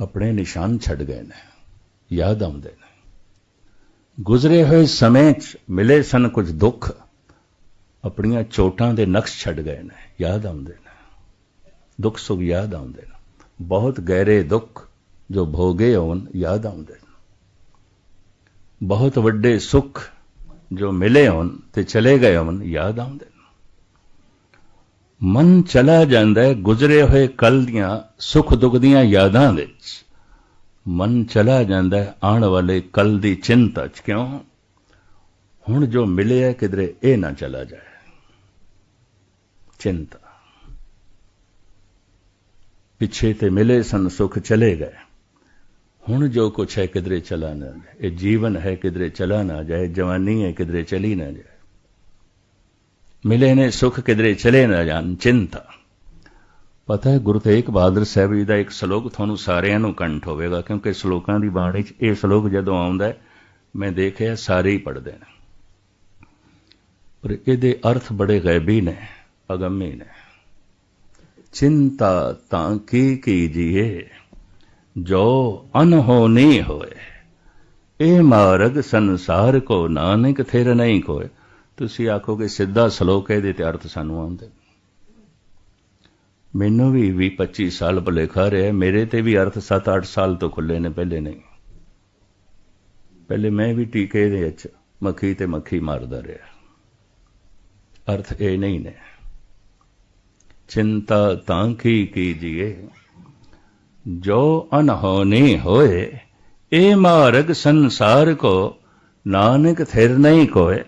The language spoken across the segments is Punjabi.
ਆਪਣੇ ਨਿਸ਼ਾਨ ਛੱਡ ਗਏ ਨੇ, ਯਾਦ ਆਉਂਦੇ ਨੇ। ਗੁਜ਼ਰੇ ਹੋਏ ਸਮੇਂ 'ਚ ਮਿਲੇ ਸਨ ਕੁਝ ਦੁੱਖ, ਆਪਣੀਆਂ ਚੋਟਾਂ ਦੇ ਨਕਸ਼ ਛੱਡ ਗਏ ਨੇ, ਯਾਦ ਆਉਂਦੇ ਨੇ। ਦੁੱਖ ਸੁਖ ਯਾਦ ਆਉਂਦੇ ਨੇ। ਬਹੁਤ ਗਹਿਰੇ ਦੁੱਖ ਜੋ ਭੋਗੇ ਹੋਣ, ਯਾਦ ਆਉਂਦੇ ਨੇ। ਬਹੁਤ ਵੱਡੇ ਸੁੱਖ ਜੋ ਮਿਲੇ ਹੋਣ ਤੇ ਚਲੇ ਗਏ ਹੋਣ, ਯਾਦ ਆਉਂਦੇ ਨੇ। ਮਨ ਚਲਾ ਜਾਂਦਾ ਹੈ ਗੁਜ਼ਰੇ ਹੋਏ ਕੱਲ ਦੀਆਂ ਸੁੱਖ ਦੁੱਖ ਦੀਆਂ ਯਾਦਾਂ ਵਿੱਚ। ਮਨ ਚਲਾ ਜਾਂਦਾ ਹੈ ਆਉਣ ਵਾਲੇ ਕੱਲ ਦੀ ਚਿੰਤਾ 'ਚ। ਕਿਉਂ? ਹੁਣ ਜੋ ਮਿਲਿਆ ਕਿਧਰੇ ਇਹ ਨਾ ਚਲਾ ਜਾਏ। ਚਿੰਤਾ। ਪਿੱਛੇ ਤੇ ਮਿਲੇ ਸਨ ਸੁਖ ਚਲੇ ਗਏ। ਹੁਣ ਜੋ ਕੁਛ ਹੈ ਕਿਧਰੇ ਚਲਾ ਨਾ ਜਾਏ। ਇਹ ਜੀਵਨ ਹੈ ਕਿਧਰੇ ਚਲਾ ਨਾ ਜਾਏ, ਜਵਾਨੀ ਹੈ ਕਿਧਰੇ ਚਲੀ ਨਾ ਜਾਏ। ਮਿਲੇ ਨੇ, ਸੁਖ ਕਿਧਰੇ ਚਲੇ ਨਾ ਜਾਣ, ਚਿੰਤਾ। ਪਤਾ ਹੈ, ਗੁਰੂ ਤੇਗ ਬਹਾਦਰ ਸਾਹਿਬ ਜੀ ਦਾ ਇੱਕ ਸ਼ਲੋਕ ਤੁਹਾਨੂੰ ਸਾਰਿਆਂ ਨੂੰ ਕੰਠ ਹੋਵੇਗਾ, ਕਿਉਂਕਿ ਸ਼ਲੋਕਾਂ ਦੀ ਬਾਣੀ 'ਚ ਇਹ ਸ਼ਲੋਕ ਜਦੋਂ ਆਉਂਦਾ ਹੈ, ਮੈਂ ਦੇਖਿਆ ਸਾਰੇ ਹੀ ਪੜਦੇ ਨੇ। ਪਰ ਇਹਦੇ ਅਰਥ ਬੜੇ ਗੈਬੀ ਨੇ, ਅਗੰਮੀ ਨੇ। ਚਿੰਤਾ ਤਾਂ ਕੀ ਕੀਜੀਏ ਜੋ ਅਨਹੋਨੀ ਹੋਏ, ਇਹ ਮਾਰਗ ਸੰਸਾਰ ਕੋ ਨਾਨਕ ਥਿਰ ਨਹੀਂ ਕੋਏ ਤੁਸੀਂ ਆਖੋਗੇ ਸਿੱਧਾ ਸ਼ਲੋਕ ਇਹਦੇ ਤੇ ਅਰਥ ਸਾਨੂੰ ਆਉਂਦੇ। ਮੈਨੂੰ ਵੀ 20 25 ਸਾਲ ਭੁਲੇਖਾ ਰਿਹਾ, ਮੇਰੇ ਤੇ ਵੀ ਅਰਥ 7-8 ਸਾਲ ਤੋਂ ਖੁੱਲੇ ਨੇ, ਪਹਿਲੇ ਨਹੀਂ। ਪਹਿਲੇ ਮੈਂ ਵੀ ਟੀਕੇ ਦੇ ਵਿੱਚ ਮੱਖੀ ਤੇ ਮੱਖੀ ਮਾਰਦਾ ਰਿਹਾ। ਅਰਥ ਇਹ ਨਹੀਂ ਨੇ। ਚਿੰਤਾ ਤਾਂ ਕੀ ਕੀਜੀਏ? ਜੋ ਅਨਹੋਨੀ ਹੋਏ, ਇਹ ਮਾਰਗ ਸੰਸਾਰ ਕੋ, ਨਾਨਕ ਥਿਰ ਨਹੀਂ ਕੋਏ।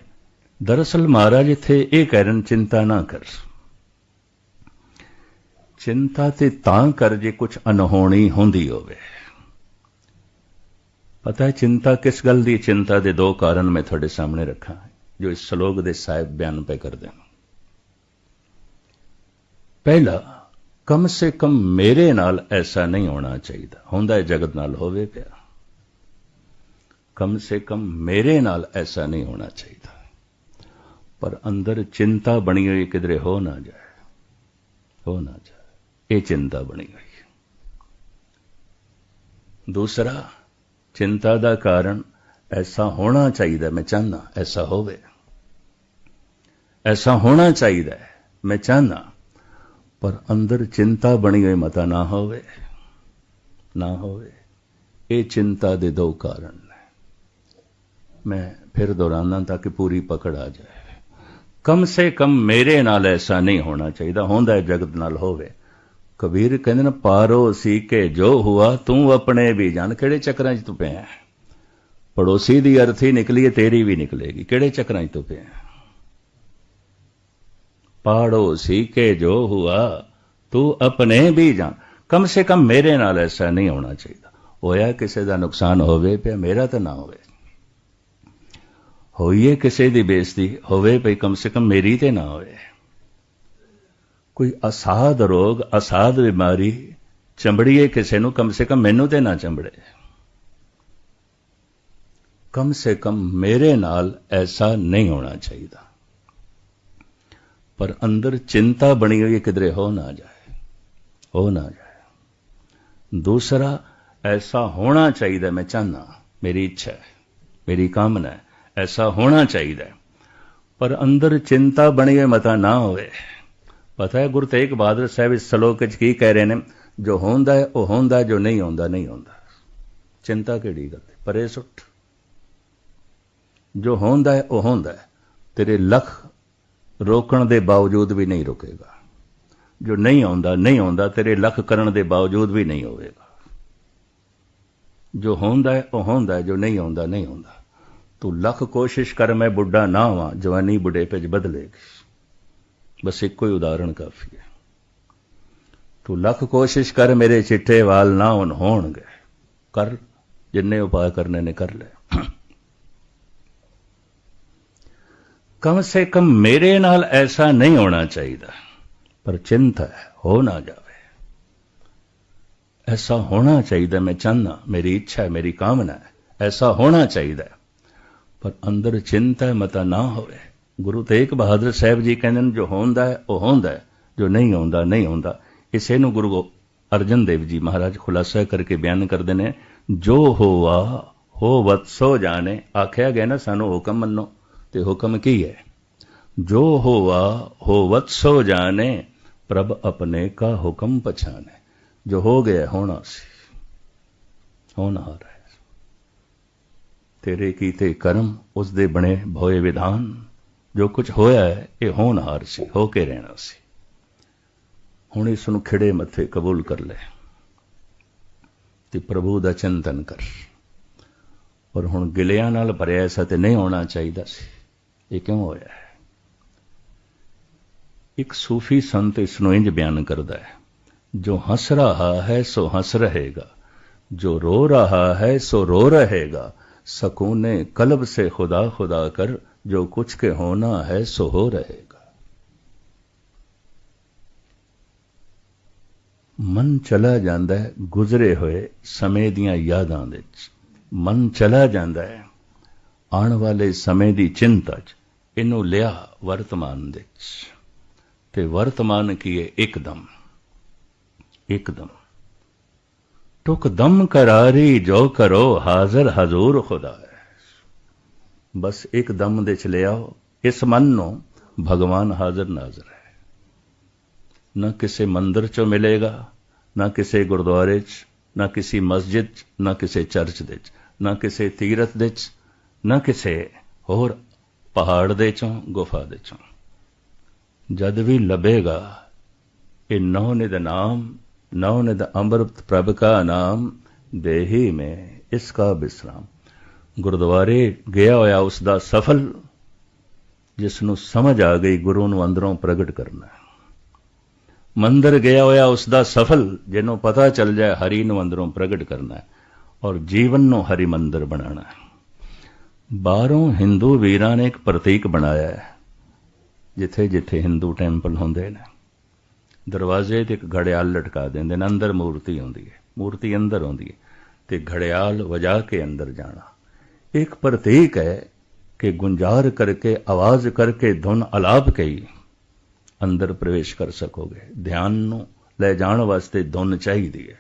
ਦਰਅਸਲ ਮਹਾਰਾਜ ਇੱਥੇ ਇਹ ਕਹਿ ਕਹਿਣ ਚਿੰਤਾ ਨਾ ਕਰ। ਚਿੰਤਾ ਤੇ ਤਾਂ ਕਰ ਜੇ ਕੁਝ ਅਨਹੋਣੀ ਹੁੰਦੀ ਹੋਵੇ। ਪਤਾ ਹੈ ਚਿੰਤਾ ਕਿਸ ਗੱਲ ਦੀ? ਚਿੰਤਾ ਦੇ ਦੋ ਕਾਰਨ ਮੈਂ ਤੁਹਾਡੇ ਸਾਹਮਣੇ ਰੱਖਾਂ, ਜੋ ਇਸ ਸ਼ਲੋਕ ਦੇ ਸਾਹਿਬ ਬਿਆਨ ਪੈ ਕਰਦੇ ਹਨ ਪਹਿਲਾ, ਕਮ ਸੇ ਕਮ ਮੇਰੇ ਨਾਲ ਐਸਾ ਨਹੀਂ ਹੋਣਾ ਚਾਹੀਦਾ। ਹੁੰਦਾ ਹੈ ਜਗਤ ਨਾਲ ਹੋਵੇ ਪਿਆ। ਕਮ ਸੇ ਕਮ ਮੇਰੇ ਨਾਲ ਐਸਾ ਨਹੀਂ ਹੋਣਾ ਚਾਹੀਦਾ। ਪਰ ਅੰਦਰ ਚਿੰਤਾ ਬਣੀ ਹੋਈ ਕਿਧਰੇ ਹੋ ਨਾ ਜਾਏ, ਹੋ ਨਾ ਜਾਏ, ਇਹ ਚਿੰਤਾ ਬਣੀ ਹੋਈ ਦੂਸਰਾ, ਚਿੰਤਾ ਦਾ ਕਾਰਨ ਐਸਾ ਹੋਣਾ ਚਾਹੀਦਾ, ਮੈਂ ਚਾਹਨਾ ਐਸਾ ਹੋਵੇ। ਐਸਾ ਹੋਣਾ ਚਾਹੀਦਾ, ਮੈਂ ਚਾਹਨਾ ਪਰ ਅੰਦਰ ਚਿੰਤਾ ਬਣੀ ਹੋਈ ਮਤਾ ਨਾ ਹੋਵੇ ਨਾ ਹੋਵੇ। ਇਹ ਚਿੰਤਾ ਦੇ ਦੋ ਕਾਰਨ ਨੇ। ਮੈਂ ਫਿਰ ਦੁਹਰਾਨਾ ਤਾਂ ਕਿ ਪੂਰੀ ਪਕੜ ਆ ਜਾਏ। ਕਮ ਸੇ ਕਮ ਮੇਰੇ ਨਾਲ ਐਸਾ ਨਹੀਂ ਹੋਣਾ ਚਾਹੀਦਾ, ਹੁੰਦਾ ਹੈ ਜਗਤ ਨਾਲ ਹੋਵੇ। ਕਬੀਰ ਕਹਿੰਦੇ ਨੇ, ਪਾਰੋ ਸੀ ਕੇ ਜੋ ਹੁਆ, ਤੂੰ ਆਪਣੇ ਵੀ ਜਾਣ। ਕਿਹੜੇ ਚੱਕਰਾਂ 'ਚ ਤੂੰ ਪਿਆ ਪੜੋਸੀ ਦੀ ਅਰਥੀ ਨਿਕਲੀ ਤੇਰੀ ਵੀ ਨਿਕਲੇਗੀ। ਕਿਹੜੇ ਚੱਕਰਾਂ 'ਚ ਤੂੰ ਪਿਆ ਪਾੜੋ ਸੀ ਕੇ ਜੋ ਹੁਆ, ਤੂੰ ਆਪਣੇ ਵੀ ਜਾਣ। ਕਮ ਸੇ ਕਮ ਮੇਰੇ ਨਾਲ ਐਸਾ ਨਹੀਂ ਹੋਣਾ ਚਾਹੀਦਾ। ਹੋਇਆ ਕਿਸੇ ਦਾ ਨੁਕਸਾਨ ਹੋਵੇ ਪਿਆ, ਮੇਰਾ ਤਾਂ ਨਾ ਹੋਵੇ। ਹੋਈਏ ਕਿਸੇ ਦੀ ਬੇਇੱਜ਼ਤੀ, ਹੋਵੇ ਭਈ ਕਮ ਸੇ ਕਮ ਮੇਰੀ ਤੇ ਨਾ ਹੋਵੇ। ਕੋਈ ਅਸਾਧ ਰੋਗ, ਅਸਾਧ ਬਿਮਾਰੀ ਚੰਬੜੀਏ ਕਿਸੇ ਨੂੰ, ਕਮ ਸੇ ਕਮ ਮੈਨੂੰ ਤੇ ਨਾ ਚੰਬੜੇ। ਕਮ ਸੇ ਕਮ ਮੇਰੇ ਨਾਲ ਐਸਾ ਨਹੀਂ ਹੋਣਾ ਚਾਹੀਦਾ। ਪਰ ਅੰਦਰ ਚਿੰਤਾ ਬਣੀ ਹੋਈ ਕਿਧਰੇ ਹੋ ਨਾ ਜਾਏ, ਹੋ ਨਾ ਜਾਏ। ਦੂਸਰਾ, ਐਸਾ ਹੋਣਾ ਚਾਹੀਦਾ ਮੈਂ ਚਾਹਨਾ ਮੇਰੀ ਇੱਛਾ ਹੈ, ਮੇਰੀ ਕਾਮਨਾ ਹੈ। ਐਸਾ ਹੋਣਾ ਚਾਹੀਦਾ ਪਰ ਅੰਦਰ ਚਿੰਤਾ ਬਣੀ ਮਤਾ ਨਾ ਹੋਵੇ। ਪਤਾ ਹੈ, ਗੁਰੂ ਤੇਗ ਬਹਾਦਰ ਸਾਹਿਬ ਇਸ ਸ਼ਲੋਕ ਵਿੱਚ ਕੀ ਕਹਿ ਰਹੇ ਨੇ? ਜੋ ਹੁੰਦਾ ਹੈ, ਉਹ ਹੁੰਦਾ ਜੋ ਨਹੀਂ ਹੁੰਦਾ ਨਹੀਂ ਹੁੰਦਾ ਚਿੰਤਾ ਕਿਹੜੀ ਗੱਲ ਪਰੇ ਸੁੱਟ ਜੋ ਹੁੰਦਾ ਹੈ, ਉਹ ਹੁੰਦਾ ਹੈ। ਤੇਰੇ ਲੱਖ ਰੋਕਣ ਦੇ ਬਾਵਜੂਦ ਵੀ ਨਹੀਂ ਰੁਕੇਗਾ। ਜੋ ਨਹੀਂ ਆਉਂਦਾ ਨਹੀਂ ਆਉਂਦਾ, ਤੇਰੇ ਲੱਖ ਕਰਨ ਦੇ ਬਾਵਜੂਦ ਵੀ ਨਹੀਂ ਹੋਵੇਗਾ। ਜੋ ਹੁੰਦਾ ਹੈ, ਉਹ ਹੁੰਦਾ ਜੋ ਨਹੀਂ ਆਉਂਦਾ ਨਹੀਂ ਆਉਂਦਾ। ਤੂੰ ਲੱਖ ਕੋਸ਼ਿਸ਼ ਕਰ, ਮੈਂ ਬੁੱਢਾ ਨਾ ਹਾਂ ਜਵਾਨੀ ਬੁੱਢੇ ਪੇਜ ਬਦਲੇਗੀ ਬਸ ਇੱਕੋ ਹੀ ਉਦਾਹਰਣ ਕਾਫੀ ਹੈ। ਤੂੰ ਲੱਖ ਕੋਸ਼ਿਸ਼ ਕਰ, ਮੇਰੇ ਚਿੱਟੇ ਵਾਲ ਨਾ ਹੋਣ ਹੋਣਗੇ। ਕਰ, ਜਿੰਨੇ ਉਪਾਅ ਕਰਨੇ ਨੇ ਕਰ ਲੈ। ਕਮ ਸੇ ਕਮ ਮੇਰੇ ਨਾਲ ਐਸਾ ਨਹੀਂ ਹੋਣਾ ਚਾਹੀਦਾ, ਪਰ ਚਿੰਤਾ ਹੈ, ਹੋ ਨਾ ਜਾਵੇ। ਐਸਾ ਹੋਣਾ ਚਾਹੀਦਾ, ਮੈਂ ਚਾਹਨਾ ਮੇਰੀ ਇੱਛਾ ਹੈ, ਮੇਰੀ ਕਾਮਨਾ ਹੈ, ਐਸਾ ਹੋਣਾ ਚਾਹੀਦਾ ਪਰ ਅੰਦਰ ਚਿੰਤਾ ਮਤਾ ਨਾ ਹੋਵੇ ਗੁਰੂ ਤੇਗ ਬਹਾਦਰ ਸਾਹਿਬ ਜੀ ਕਹਿੰਦੇ ਨੇ, ਜੋ ਹੁੰਦਾ ਹੈ, ਉਹ ਹੁੰਦਾ ਹੈ, ਜੋ ਨਹੀਂ ਹੁੰਦਾ ਨਹੀਂ ਹੁੰਦਾ ਇਸੇ ਨੂੰ ਗੁਰੂ ਅਰਜਨ ਦੇਵ ਜੀ ਮਹਾਰਾਜ ਖੁਲਾਸਾ ਕਰਕੇ ਬਿਆਨ ਕਰਦੇ ਨੇ, ਜੋ ਹੋਵਾ ਹੋ ਵਤਸੋ ਜਾਣੇ। ਆਖਿਆ ਗਿਆ ਨਾ, ਸਾਨੂੰ ਹੁਕਮ ਮੰਨੋ, ਤੇ ਹੁਕਮ ਕੀ ਹੈ? ਜੋ ਹੋਵਾ ਹੋ ਵਤਸੋ ਜਾਣੇ, ਪ੍ਰਭ ਆਪਣੇ ਕਾ ਹੁਕਮ ਪਛਾਨੇ ਜੋ ਹੋ ਗਿਆ, ਹੋਣਾ ਸੀ। ਹੋਣਾ ਹੈ। ਤੇਰੇ ਕੀਤੇ ਕਰਮ ਉਸ ਦੇ ਬਣੇ ਭੋਏ ਵਿਧਾਨ। ਜੋ ਕੁਝ ਹੋਇਆ ਹੈ, ਇਹ ਹੋਣਹਾਰ ਸੀ, ਹੋ ਕੇ ਰਹਿਣਾ ਸੀ। ਹੁਣ ਇਸ ਨੂੰ ਖਿੜੇ ਮੱਥੇ ਕਬੂਲ ਕਰ ਲੈ ਤੇ ਪ੍ਰਭੂ ਦਾ ਚਿੰਤਨ ਕਰ। ਪਰ ਹੁਣ ਗਿਲਿਆਂ ਨਾਲ ਭਰਿਆ ਐਸਾ ਤੇ ਨਹੀਂ ਹੋਣਾ ਚਾਹੀਦਾ ਸੀ। ਇਹ ਕਿਉਂ ਹੋਇਆ ਹੈ? ਇੱਕ ਸੂਫੀ ਸੰਤ ਇਸ ਨੂੰ ਇੰਜ ਬਿਆਨ ਕਰਦਾ ਹੈ, ਜੋ ਹੱਸ ਰਹਾ ਹੈ, ਸੋ ਹੱਸ ਰਹੇਗਾ। ਜੋ ਰੋ ਰਹਾ ਹੈ, ਸੋ ਰੋ ਰਹੇਗਾ। सकूने कल्ब से खुदा खुदा कर जो कुछ के होना है सो हो रहेगा ਮਨ ਚਲਾ ਜਾਂਦਾ ਹੈ ਗੁਜ਼ਰੇ ਹੋਏ ਸਮੇਂ ਦੀਆਂ ਯਾਦਾਂ ਵਿੱਚ ਮਨ ਚਲਾ ਜਾਂਦਾ ਹੈ ਆਉਣ ਵਾਲੇ ਸਮੇਂ ਦੀ ਚਿੰਤਾ 'ਚ ਇਹਨੂੰ ਲਿਆ ਵਰਤਮਾਨ ਦੇ 'ਚ ਤੇ ਵਰਤਮਾਨ ਕੀ ਹੈ ਇੱਕਦਮ ਇੱਕਦਮ ਟੁਕ ਦਮ ਕਰਾਰੀ ਜੋ ਕਰੋ ਹਾਜ਼ਰ ਹਜ਼ੂਰ ਖੁਦਾ ਬਸ ਇੱਕ ਦਮ ਦੇ ਚ ਲਿਆਓ ਇਸ ਮਨ ਨੂੰ ਭਗਵਾਨ ਹਾਜ਼ਰ ਨਾਜ਼ਰ ਹੈ ਨਾ ਕਿਸੇ ਮੰਦਰ ਚੋਂ ਮਿਲੇਗਾ ਨਾ ਕਿਸੇ ਗੁਰਦੁਆਰੇ 'ਚ ਨਾ ਕਿਸੇ ਮਸਜਿਦ 'ਚ ਨਾ ਕਿਸੇ ਚਰਚ ਦੇ 'ਚ ਨਾ ਕਿਸੇ ਤੀਰਥ ਦੇ 'ਚ ਨਾ ਕਿਸੇ ਹੋਰ ਪਹਾੜ ਦੇ ਚੋਂ ਗੁਫਾ ਦੇ ਚੋਂ ਜਦ ਵੀ ਲੱਭੇਗਾ ਇਹ ਨੌ ਦਾ ਨਾਮ ਨੌ ਨਿਦ ਅੰਮ੍ਰਿਤ ਪ੍ਰਭ ਕਾ ਨਾਮ ਦੇਹੀ ਮੈਂ ਇਸ ਕਾ ਬਿਸਰਾਮ ਗੁਰਦੁਆਰੇ ਗਿਆ ਹੋਇਆ ਉਸ ਦਾ ਸਫਲ ਜਿਸ ਨੂੰ ਸਮਝ ਆ ਗਈ ਗੁਰੂ ਨੂੰ ਅੰਦਰੋਂ ਪ੍ਰਗਟ ਕਰਨਾ ਮੰਦਰ ਗਿਆ ਹੋਇਆ ਉਸ ਦਾ ਸਫਲ ਜਿਹਨੂੰ ਪਤਾ ਚੱਲ ਜਾਏ ਹਰੀ ਨੂੰ ਅੰਦਰੋਂ ਪ੍ਰਗਟ ਕਰਨਾ ਔਰ ਜੀਵਨ ਨੂੰ ਹਰੀ ਮੰਦਰ ਬਣਾਉਣਾ ਬਾਹਰੋਂ ਹਿੰਦੂ ਵੀਰਾਂ ਨੇ ਇੱਕ ਪ੍ਰਤੀਕ ਬਣਾਇਆ ਹੈ ਜਿੱਥੇ ਜਿੱਥੇ ਹਿੰਦੂ ਟੈਂਪਲ ਹੁੰਦੇ ਨੇ ਦਰਵਾਜ਼ੇ ਤੇ ਇੱਕ ਘੜਿਆਲ ਲਟਕਾ ਦਿੰਦੇ ਨੇ, ਅੰਦਰ ਮੂਰਤੀ ਆਉਂਦੀ ਹੈ। ਮੂਰਤੀ ਅੰਦਰ ਆਉਂਦੀ ਹੈ ਤੇ ਘੜਿਆਲ ਵਜਾ ਕੇ ਅੰਦਰ ਜਾਣਾ। ਇੱਕ ਪ੍ਰਤੀਕ ਹੈ ਕਿ ਗੁੰਜਾਰ ਕਰਕੇ, ਆਵਾਜ਼ ਕਰਕੇ, ਧੁਨ ਅਲਾਪ ਕਈ, ਅੰਦਰ ਪ੍ਰਵੇਸ਼ ਕਰ ਸਕੋਗੇ। ਧਿਆਨ ਨੂੰ ਲੈ ਜਾਣ ਵਾਸਤੇ ਧੁਨ ਚਾਹੀਦੀ ਹੈ।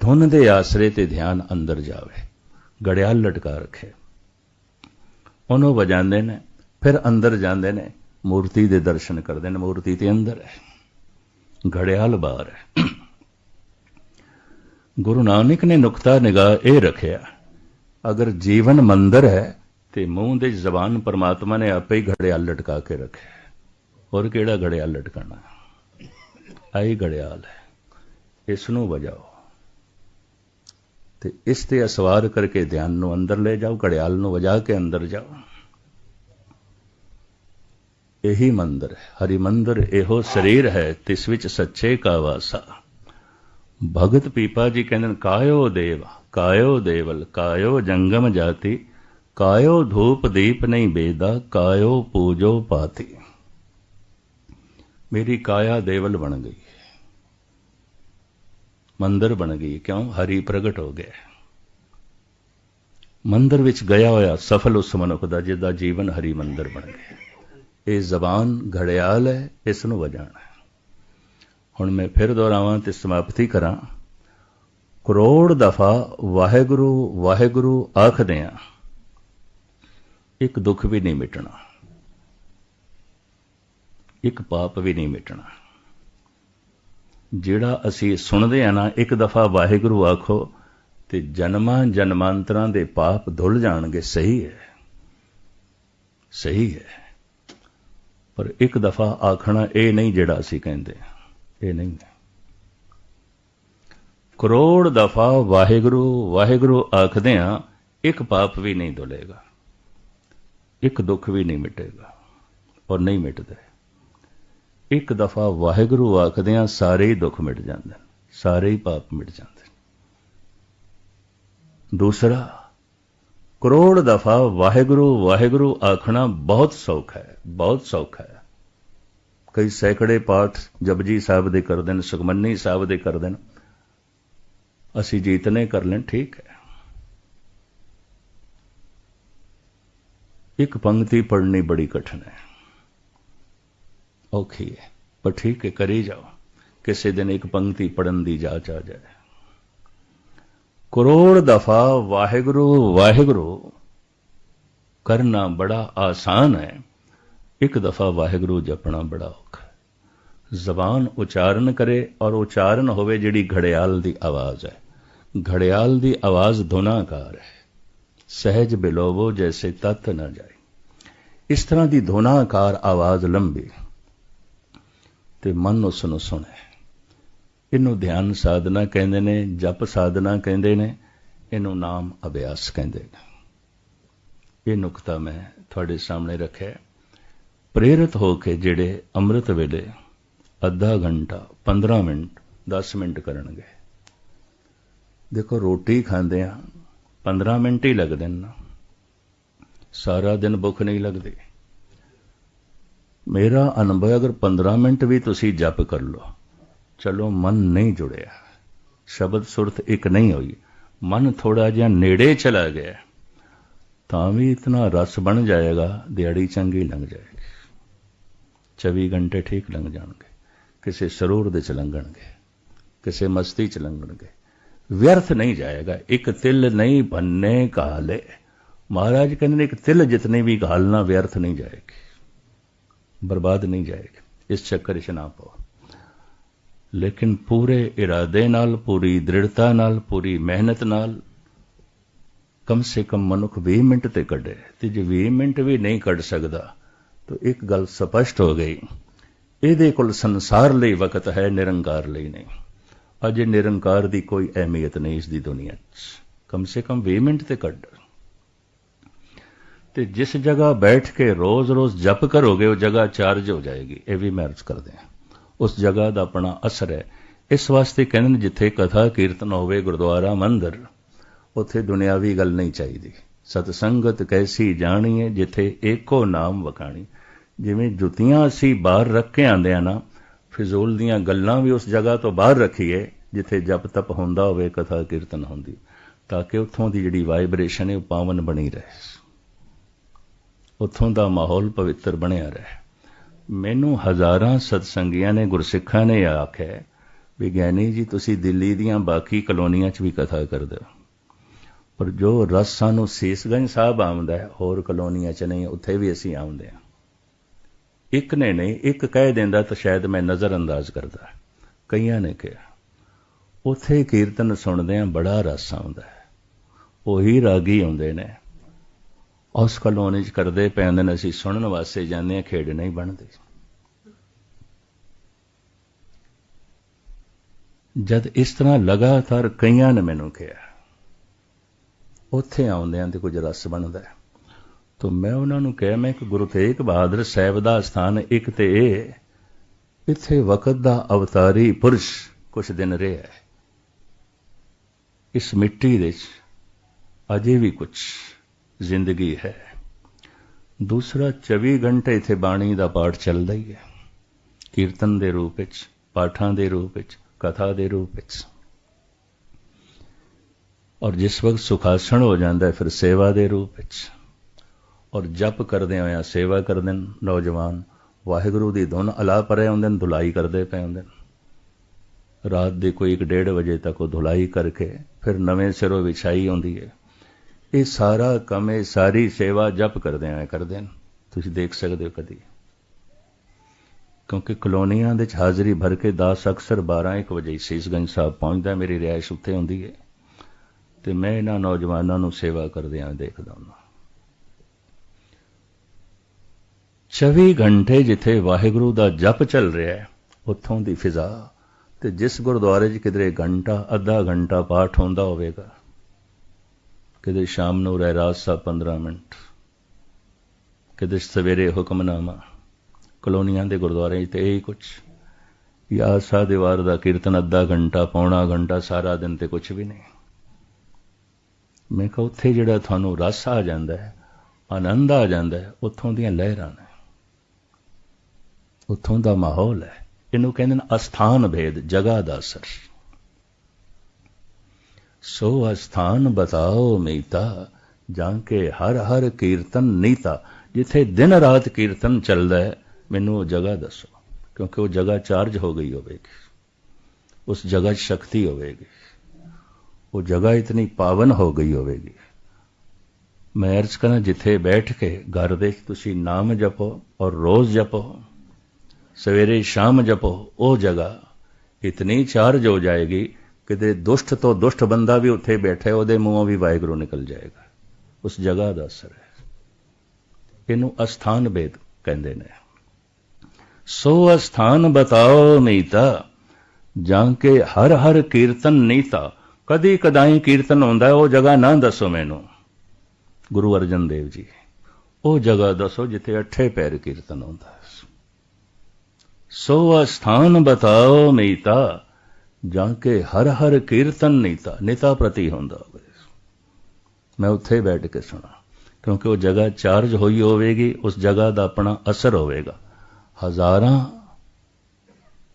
ਧੁਨ ਦੇ ਆਸਰੇ ਤੇ ਧਿਆਨ ਅੰਦਰ ਜਾਵੇ। ਗੜਿਆਲ ਲਟਕਾ ਰੱਖੇ। ਉਹਨੂੰ ਵਜਾਉਂਦੇ ਨੇ, ਫਿਰ ਅੰਦਰ ਜਾਂਦੇ ਨੇ। ਮੂਰਤੀ ਦੇ ਦਰਸ਼ਨ ਕਰਦੇ ਨੇ, ਮੂਰਤੀ ਤੇ ਅੰਦਰ ਹੈ। ਘੜਿਆਲ ਬਾਹਰ ਹੈ। ਗੁਰੂ ਨਾਨਕ ਨੇ ਨੁਕਤਾ ਨਿਗਾਹ ਇਹ ਰੱਖਿਆ, ਅਗਰ ਜੀਵਨ ਮੰਦਰ ਹੈ ਤੇ ਮੂੰਹ ਦੇ ਜ਼ਬਾਨ ਪਰਮਾਤਮਾ ਨੇ ਆਪੇ ਹੀ ਘੜਿਆਲ ਲਟਕਾ ਕੇ ਰੱਖਿਆ ਹੋਰ ਕਿਹੜਾ ਘੜਿਆਲ ਲਟਕਾਣਾ ਆਈ ਘੜਿਆਲ ਹੈ। ਇਸ ਨੂੰ ਵਜਾਓ। ਤੇ ਇਸ ਤੇ ਅਸਵਾਰ ਕਰਕੇ ਧਿਆਨ ਨੂੰ ਅੰਦਰ ਲੈ ਜਾਓ, ਘੜਿਆਲ ਨੂੰ ਵਜਾ ਕੇ ਅੰਦਰ ਜਾਓ। ਇਹੀ ਮੰਦਰ ਹੈ। ਹਰੀ ਮੰਦਰ ਇਹੋ ਸਰੀਰ ਹੈ, ਤਿਸ ਵਿੱਚ ਸੱਚੇ ਕਾ ਵਾਸਾ। ਭਗਤ ਪੀਪਾ ਜੀ ਕਹਿੰਦੇ ਕਾਇਓ ਦੇਵ, ਕਾਇਓ ਦੇਵਲ, ਕਾਇਓ ਜੰਗਮ ਜਾਤੀ, ਕਾਇਓ ਧੂਪ ਦੀਪ ਨਹੀਂ ਬੇਦਾ, ਕਾਇਓ ਪੂਜੋ ਪਾਤੀ। ਮੇਰੀ ਕਾਇਆ ਦੇਵਲ ਬਣ ਗਈ ਮੰਦਰ ਬਣ ਗਈ ਕਿਉਂ? ਹਰੀ ਪ੍ਰਗਟ ਹੋ ਗਿਆ ਮੰਦਰ ਵਿੱਚ ਗਿਆ ਹੋਇਆ ਸਫਲ ਉਸ ਮਨੁੱਖ ਦਾ, ਜਿਹਦਾ ਜੀਵਨ ਹਰੀ ਮੰਦਰ ਬਣ ਗਿਆ ਇਹ ਜ਼ਬਾਨ ਘੜਿਆਲ ਹੈ, ਇਸ ਨੂੰ ਵਜਾਣਾ ਹੁਣ ਮੈਂ ਫਿਰ ਦੁਹਰਾਵਾਂ ਤੇ ਸਮਾਪਤੀ ਕਰਾਂ। ਕਰੋੜ ਦਫਾ ਵਾਹਿਗੁਰੂ ਵਾਹਿਗੁਰੂ ਆਖਦੇ ਆ, ਇੱਕ ਦੁੱਖ ਵੀ ਨਹੀਂ ਮਿਟਣਾ, ਇੱਕ ਪਾਪ ਵੀ ਨਹੀਂ ਮਿਟਣਾ। ਜਿਹੜਾ ਅਸੀਂ ਸੁਣਦੇ ਆ ਨਾ, ਇੱਕ ਦਫਾ ਵਾਹਿਗੁਰੂ ਆਖੋ ਤੇ ਜਨਮਾਂ ਜਨਮਾਂਤਰਾਂ ਦੇ ਪਾਪ ਧੁੱਲ ਜਾਣਗੇ, ਸਹੀ ਹੈ। ਸਹੀ ਹੈ। ਪਰ ਇੱਕ ਦਫਾ ਆਖਣਾ ਇਹ ਨਹੀਂ ਜਿਹੜਾ ਅਸੀਂ ਕਹਿੰਦੇ। ਇਹ ਨਹੀਂ। ਕਰੋੜ ਦਫਾ ਵਾਹਿਗੁਰੂ ਵਾਹਿਗੁਰੂ ਆਖਦੇ ਆ ਇੱਕ ਪਾਪ ਵੀ ਨਹੀਂ ਦੁਲੇਗਾ। ਇੱਕ ਦੁੱਖ ਵੀ ਨਹੀਂ ਮਿਟੇਗਾ ਔਰ ਨਹੀਂ ਮਿਟਦੇ। ਇੱਕ ਦਫਾ ਵਾਹਿਗੁਰੂ ਆਖਦੇ ਆ ਸਾਰੇ ਹੀ ਦੁੱਖ ਮਿਟ ਜਾਂਦੇ ਸਾਰੇ ਹੀ ਪਾਪ ਮਿਟ ਜਾਂਦੇ ਦੂਸਰਾ ਕਰੋੜ ਦਫਾ ਵਾਹਿਗੁਰੂ ਵਾਹਿਗੁਰੂ ਆਖਣਾ ਬਹੁਤ ਸੌਖਾ ਹੈ, ਬਹੁਤ ਸੌਖਾ ਹੈ। ਕਈ ਸੈਂਕੜੇ ਪਾਠ ਜਪਜੀ ਸਾਹਿਬ ਦੇ ਕਰਦੇ ਨੇ ਸੁਖਮਨੀ ਸਾਹਿਬ ਦੇ ਕਰਦੇ ਨੇ ਅਸੀਂ ਜੀਤਨੇ ਕਰ ਲੈਣ, ਠੀਕ ਹੈ। ਇੱਕ ਪੰਕਤੀ ਪੜ੍ਹਨੀ ਬੜੀ ਕਠਿਨ ਹੈ। ਔਖੀ ਹੈ, ਪਰ ਠੀਕ ਹੈ, ਕਰੀ ਜਾਓ। ਕਿਸੇ ਦਿਨ ਇੱਕ ਪੰਕਤੀ ਪੜਨ ਦੀ ਜਾਚ ਆ ਜਾਏ। ਕਰੋੜ ਦਫਾ ਵਾਹਿਗੁਰੂ ਵਾਹਿਗੁਰੂ, ਕਰਨਾ ਬੜਾ ਆਸਾਨ ਹੈ। ਇੱਕ ਦਫਾ ਵਾਹਿਗੁਰੂ ਜਪਣਾ ਬੜਾ ਔਖਾ ਜ਼ਬਾਨ ਉਚਾਰਨ ਕਰੇ ਔਰ ਉਚਾਰਨ ਹੋਵੇ ਜਿਹੜੀ ਘੜਿਆਲ ਦੀ ਆਵਾਜ਼ ਹੈ। ਘੜਿਆਲ ਦੀ ਆਵਾਜ਼ ਧੁਨਾਕਾਰ ਹੈ। ਸਹਿਜ ਬਿਲੋਵੋ ਜੈਸੇ ਤਤ ਨਾ ਜਾਏ। ਇਸ ਤਰ੍ਹਾਂ ਦੀ ਧੁਨਾਕਾਰ ਆਵਾਜ਼ ਲੰਬੀ ਤੇ ਮਨ ਉਸ ਨੂੰ ਸੁਣੇ। ਇਹਨੂੰ ਧਿਆਨ ਸਾਧਨਾ ਕਹਿੰਦੇ ਨੇ, ਜਪ ਸਾਧਨਾ ਕਹਿੰਦੇ ਨੇ, ਇਹਨੂੰ ਨਾਮ ਅਭਿਆਸ ਕਹਿੰਦੇ ਨੇ। ਇਹ ਨੁਕਤਾ ਮੈਂ ਤੁਹਾਡੇ ਸਾਹਮਣੇ ਰੱਖਿਆ ਪ੍ਰੇਰਿਤ ਹੋ ਕੇ ਜਿਹੜੇ ਅੰਮ੍ਰਿਤ ਵੇਲੇ ਅੱਧਾ ਘੰਟਾ 15 ਮਿੰਟ 10 ਮਿੰਟ ਕਰਨਗੇ। ਦੇਖੋ, ਰੋਟੀ ਖਾਂਦੇ ਆ 15 ਮਿੰਟ ਹੀ ਲੱਗਦੇ ਨੇ ਸਾਰਾ ਦਿਨ ਭੁੱਖ ਨਹੀਂ ਲੱਗਦੀ। ਮੇਰਾ ਅਨੁਭਵ ਅਗਰ 15 ਮਿੰਟ ਵੀ ਤੁਸੀਂ ਜਪ ਕਰ ਲਓ ਚਲੋ ਮਨ ਨਹੀਂ ਜੁੜਿਆ ਸ਼ਬਦ ਸੁਰਤ ਇੱਕ ਨਹੀਂ ਹੋਈ ਮਨ ਥੋੜਾ ਜਿਹਾ ਨੇੜੇ ਚਲਾ ਗਿਆ ਤਾਂ ਵੀ ਇਤਨਾ ਰਸ ਬਣ ਜਾਏਗਾ ਦਿਹਾੜੀ ਚੰਗੀ ਲੰਘ ਜਾਏਗੀ 24 ਘੰਟੇ ਠੀਕ ਲੰਘ ਜਾਣਗੇ ਕਿਸੇ ਸਰੂਰ ਦੇ ਚ ਲੰਘਣਗੇ ਕਿਸੇ ਮਸਤੀ ਚ ਲੰਘਣਗੇ ਵਿਅਰਥ ਨਹੀਂ ਜਾਏਗਾ ਇੱਕ ਤਿਲ ਨਹੀਂ ਬੰਨੇ ਕਾਲੇ ਮਹਾਰਾਜ ਕਹਿੰਦੇ ਨੇ ਇੱਕ ਤਿਲ ਜਿਤਨੇ ਵੀ ਘਾਲਣਾ ਵਿਅਰਥ ਨਹੀਂ ਜਾਏਗੀ ਬਰਬਾਦ ਨਹੀਂ ਜਾਏਗੀ ਇਸ ਚੱਕਰ 'ਚ ਨਾ ਪਾਓ ਲੇਕਿਨ ਪੂਰੇ ਇਰਾਦੇ ਨਾਲ, ਪੂਰੀ ਦ੍ਰਿੜਤਾ ਨਾਲ, ਪੂਰੀ ਮਿਹਨਤ ਨਾਲ ਕਮ ਸੇ ਕਮ ਮਨੁੱਖ 20 ਮਿੰਟ ਤੇ ਕੱਢੇ। ਤੇ ਜੇ 20 ਮਿੰਟ ਵੀ ਨਹੀਂ ਕੱਢ ਸਕਦਾ, ਤਾਂ ਇੱਕ ਗੱਲ ਸਪਸ਼ਟ ਹੋ ਗਈ। ਇਹਦੇ ਕੋਲ ਸੰਸਾਰ ਲਈ ਵਕਤ ਹੈ, ਨਿਰੰਕਾਰ ਲਈ ਨਹੀਂ। ਅਜੇ ਨਿਰੰਕਾਰ ਦੀ ਕੋਈ ਅਹਿਮੀਅਤ ਨਹੀਂ ਇਸ ਦੀ ਦੁਨੀਆ 'ਚ। ਕਮ ਸੇ ਕਮ 20 ਮਿੰਟ ਤੇ ਕੱਢ। ਤੇ ਜਿਸ ਜਗ੍ਹਾ ਬੈਠ ਕੇ ਰੋਜ਼-ਰੋਜ਼ ਜਪ ਕਰੋਗੇ, ਉਹ ਜਗ੍ਹਾ ਚਾਰਜ ਹੋ ਜਾਏਗੀ। ਇਹ ਵੀ ਮੈਂ ਅਰਜ਼ ਕਰਦੇ ਹਾਂ। ਉਸ ਜਗ੍ਹਾ ਦਾ ਆਪਣਾ ਅਸਰ ਹੈ। ਇਸ ਵਾਸਤੇ ਕਹਿੰਦੇ ਨੇ ਜਿੱਥੇ ਕਥਾ ਕੀਰਤਨ ਹੋਵੇ, ਗੁਰਦੁਆਰਾ, ਮੰਦਰ, ਉੱਥੇ ਦੁਨਿਆਵੀ ਗੱਲ ਨਹੀਂ ਚਾਹੀਦੀ। ਸਤਸੰਗਤ ਕੈਸੀ ਜਾਣੀਏ ਜਿੱਥੇ ਏਕੋ ਨਾਮ ਵਖਾਣੀ ਜਿਵੇਂ ਜੁੱਤੀਆਂ ਅਸੀਂ ਬਾਹਰ ਰੱਖ ਕੇ ਆਂਦੇ ਆ ਨਾ, ਫਿਜ਼ੂਲ ਦੀਆਂ ਗੱਲਾਂ ਵੀ ਉਸ ਜਗ੍ਹਾ ਤੋਂ ਬਾਹਰ ਰੱਖੀਏ, ਜਿੱਥੇ ਜਪ ਤਪ ਹੁੰਦਾ ਹੋਵੇ, ਕਥਾ ਕੀਰਤਨ ਹੁੰਦੀ। ਤਾਂ ਕਿ ਉੱਥੋਂ ਦੀ ਜਿਹੜੀ ਵਾਈਬ੍ਰੇਸ਼ਨ ਹੈ, ਉਹ ਪਾਵਨ ਬਣੀ ਰਹੇ। ਉੱਥੋਂ ਦਾ ਮਾਹੌਲ ਪਵਿੱਤਰ ਬਣਿਆ ਰਹੇ। ਮੈਨੂੰ ਹਜ਼ਾਰਾਂ ਸਤਸੰਗੀਆਂ ਨੇ, ਗੁਰਸਿੱਖਾਂ ਨੇ ਆਖਿਆ ਵੀ ਗਿਆਨੀ ਜੀ, ਤੁਸੀਂ ਦਿੱਲੀ ਦੀਆਂ ਬਾਕੀ ਕਲੋਨੀਆਂ 'ਚ ਵੀ ਕਥਾ ਕਰਦੇ ਹੋ। ਪਰ ਜੋ ਰਸ ਸਾਨੂੰ ਸੀਸਗੰਜ ਸਾਹਿਬ ਆਉਂਦਾ ਹੈ, ਹੋਰ ਕਲੋਨੀਆਂ 'ਚ ਨਹੀਂ, ਉੱਥੇ ਵੀ ਅਸੀਂ ਆਉਂਦੇ ਹਾਂ। ਇੱਕ ਨੇ ਨਹੀਂ, ਇੱਕ ਕਹਿ ਦਿੰਦਾ ਤਾਂ ਸ਼ਾਇਦ ਮੈਂ ਨਜ਼ਰ ਅੰਦਾਜ਼ ਕਰਦਾ ਕਈਆਂ ਨੇ ਕਿਹਾ, ਉੱਥੇ ਕੀਰਤਨ ਸੁਣਦੇ ਆ ਬੜਾ ਰਸ ਆਉਂਦਾ ਹੈ। ਉਹੀ ਰਾਗੀ ਆਉਂਦੇ ਨੇ। ਉਸ ਕਲੋਨੀ 'ਚ ਕਰਦੇ ਪੈਂਦੇ ਨੇ, ਅਸੀਂ ਸੁਣਨ ਵਾਸਤੇ ਜਾਂਦੇ ਆ ਖੇਡ ਨਹੀਂ ਬਣਦੇ। ਜਦ ਇਸ ਤਰ੍ਹਾਂ ਲਗਾਤਾਰ ਕਈਆਂ ਨੇ ਮੈਨੂੰ ਕਿਹਾ, ਉੱਥੇ ਆਉਂਦਿਆਂ ਤੇ ਕੁਝ ਰਸ ਬਣਦਾ ਹੈ। ਤਾਂ ਮੈਂ ਉਹਨਾਂ ਨੂੰ ਕਿਹਾ, ਮੈਂ ਕਿ ਗੁਰੂ ਤੇਗ ਬਹਾਦਰ ਸਾਹਿਬ ਦਾ ਸਥਾਨ ਇੱਕ ਤੇ ਇਹ, ਇੱਥੇ ਵਕਤ ਦਾ ਅਵਤਾਰੀ ਪੁਰਸ਼ ਕੁਝ ਦਿਨ ਰਿਹਾ ਹੈ। ਇਸ ਮਿੱਟੀ ਦੇ ਵਿੱਚ ਅਜੇ ਵੀ ਕੁਝ ਜ਼ਿੰਦਗੀ ਹੈ। ਦੂਸਰਾ 24 ਘੰਟੇ ਇੱਥੇ ਬਾਣੀ ਦਾ ਪਾਠ ਚੱਲਦਾ ਹੀ ਹੈ। ਕੀਰਤਨ ਦੇ ਰੂਪ ਵਿੱਚ, ਪਾਠਾਂ ਦੇ ਰੂਪ ਵਿੱਚ, ਕਥਾ ਦੇ ਰੂਪ ਵਿੱਚ। ਔਰ ਜਿਸ ਵਕਤ ਸੁਖਾਸਣ ਹੋ ਜਾਂਦਾ ਹੈ, ਫਿਰ ਸੇਵਾ ਦੇ ਰੂਪ ਵਿੱਚ। ਔਰ ਜਪ ਕਰਦੇ ਹੋਇਆ ਸੇਵਾ ਕਰਦੇ ਨੇ ਨੌਜਵਾਨ। ਵਾਹਿਗੁਰੂ ਦੀ ਧੁਨ ਅਲਾ ਪਰੇ ਹੁੰਦੇ ਨੇ, ਧੁਲਾਈ ਕਰਦੇ ਪਏ ਹੁੰਦੇ ਨੇ। ਰਾਤ ਦੇ ਕੋਈ 1:30 ਵਜੇ ਤੱਕ ਉਹ ਧੁਲਾਈ ਕਰਕੇ ਫਿਰ ਨਵੇਂ ਸਿਰੋਂ ਵਿਛਾਈ ਆਉਂਦੀ ਹੈ। ਇਹ ਸਾਰਾ ਕੰਮ, ਇਹ ਸਾਰੀ ਸੇਵਾ ਜਪ ਕਰਦੇ ਆਂ, ਕਰਦੇ ਨੇ ਤੁਸੀਂ ਦੇਖ ਸਕਦੇ ਹੋ ਕਦੀ। ਕਿਉਂਕਿ ਕਲੋਨੀਆਂ ਦੇ ਚ ਹਾਜ਼ਰੀ ਭਰ ਕੇ ਦਾਸ ਅਕਸਰ 12 1 ਵਜੇ ਸੀਸਗੰਜ ਸਾਹਿਬ ਪਹੁੰਚਦਾ, ਮੇਰੀ ਰਿਹਾਇਸ਼ ਉੱਥੇ ਹੁੰਦੀ ਹੈ। ਤੇ ਮੈਂ ਇਹਨਾਂ ਨੌਜਵਾਨਾਂ ਨੂੰ ਸੇਵਾ ਕਰਦੇ ਆਂ, ਦੇਖਦਾ ਹਾਂ 24 ਘੰਟੇ ਜਿੱਥੇ ਵਾਹਿਗੁਰੂ ਦਾ ਜਪ ਚੱਲ ਰਿਹਾ ਹੈ, ਉੱਥੋਂ ਦੀ ਫਿਜ਼ਾ। ਤੇ ਜਿਸ ਗੁਰਦੁਆਰੇ 'ਚ ਕਿਧਰੇ ਘੰਟਾ, ਅੱਧਾ ਘੰਟਾ ਪਾਠ ਹੁੰਦਾ ਹੋਵੇਗਾ ਕਿਤੇ ਸ਼ਾਮ ਨੂੰ ਰਹਿਰਾਸ ਸਾਹਿਬ 15 ਮਿੰਟ, ਕਿਤੇ ਸਵੇਰੇ ਹੁਕਮਨਾਮਾ, ਕਲੋਨੀਆਂ ਦੇ ਗੁਰਦੁਆਰੇ 'ਚ ਤੇ ਇਹੀ ਕੁਝ ਯਾ ਸਾ ਦੀਵਾਰ ਦਾ ਕੀਰਤਨ ਅੱਧਾ ਘੰਟਾ, ਪੌਣਾ ਘੰਟਾ, ਸਾਰਾ ਦਿਨ ਤੇ ਕੁਝ ਵੀ ਨਹੀਂ। ਮੈਂ ਕਿਹਾ ਉੱਥੇ ਜਿਹੜਾ ਤੁਹਾਨੂੰ ਰਸ ਆ ਜਾਂਦਾ ਹੈ, ਆਨੰਦ ਆ ਜਾਂਦਾ ਹੈ, ਉੱਥੋਂ ਦੀਆਂ ਲਹਿਰਾਂ ਨੇ। ਉੱਥੋਂ ਦਾ ਮਾਹੌਲ ਹੈ। ਇਹਨੂੰ ਕਹਿੰਦੇ ਨੇ ਅਸਥਾਨ ਭੇਦ, ਜਗ੍ਹਾ ਦਾ ਅਸਰ। ਸੋ ਅਸਥਾਨ ਬਤਾਓ ਮੀਤਾ, ਜਾਂ ਕੇ ਹਰ ਹਰ ਕੀਰਤਨ ਨੀਤਾ, ਜਿੱਥੇ ਦਿਨ ਰਾਤ ਕੀਰਤਨ ਚੱਲਦਾ ਹੈ, ਮੈਨੂੰ ਉਹ ਜਗ੍ਹਾ ਦੱਸੋ, ਕਿਉਂਕਿ ਉਹ ਜਗ੍ਹਾ ਚਾਰਜ ਹੋ ਗਈ ਹੋਵੇਗੀ, ਉਸ ਜਗ੍ਹਾ 'ਚ ਸ਼ਕਤੀ ਹੋਵੇਗੀ, ਉਹ ਜਗ੍ਹਾ ਇਤਨੀ ਪਾਵਨ ਹੋ ਗਈ ਹੋਵੇਗੀ। ਮੈਂ ਅਰਜ਼ ਕਰਾਂ ਜਿੱਥੇ ਬੈਠ ਕੇ ਘਰ ਦੇ ਤੁਸੀਂ ਨਾਮ ਜਪੋ ਔਰ ਰੋਜ਼ ਜਪੋ, ਸਵੇਰੇ ਸ਼ਾਮ ਜਪੋ, ਉਹ ਜਗ੍ਹਾ ਇਤਨੀ ਚਾਰਜ ਹੋ ਜਾਏਗੀ ਕਿਤੇ ਦੁਸ਼ਟ ਤੋਂ ਦੁਸ਼ਟ ਬੰਦਾ ਵੀ ਉੱਥੇ ਬੈਠਾ ਉਹਦੇ ਮੂੰਹੋਂ ਵੀ ਵਾਹਿਗੁਰੂ ਨਿਕਲ ਜਾਏਗਾ। ਉਸ ਜਗ੍ਹਾ ਦਾ ਅਸਰ ਹੈ। ਇਹਨੂੰ ਅਸਥਾਨ ਬੇਦ ਕਹਿੰਦੇ ਨੇ। ਸੋ ਅਸਥਾਨ ਬਤਾਓ ਮੀਤਾ ਜਾਂ ਕੇ ਹਰ ਹਰ ਕੀਰਤਨ ਨੀਤਾ। ਕਦੀ ਕਦਾਈ ਕੀਰਤਨ ਹੁੰਦਾ ਉਹ ਜਗ੍ਹਾ ਨਾ ਦੱਸੋ ਮੈਨੂੰ। ਗੁਰੂ ਅਰਜਨ ਦੇਵ ਜੀ, ਉਹ ਜਗ੍ਹਾ ਦੱਸੋ ਜਿੱਥੇ ਅੱਠੇ ਪੈਰ ਕੀਰਤਨ ਹੁੰਦਾ ਹੈ। ਸੋ ਅਸਥਾਨ ਬਤਾਓ ਮੀਤਾ ਜਾਂ ਕੇ ਹਰ ਹਰ ਕੀਰਤਨ ਨੀਤਾ ਨੇਤਾ ਪ੍ਰਤੀ ਹੁੰਦਾ ਹੋਵੇ। ਮੈਂ ਉੱਥੇ ਬੈਠ ਕੇ ਸੁਣਾ, ਕਿਉਂਕਿ ਉਹ ਜਗ੍ਹਾ ਚਾਰਜ ਹੋਈ ਹੋਵੇਗੀ, ਉਸ ਜਗ੍ਹਾ ਦਾ ਆਪਣਾ ਅਸਰ ਹੋਵੇਗਾ। ਹਜ਼ਾਰਾਂ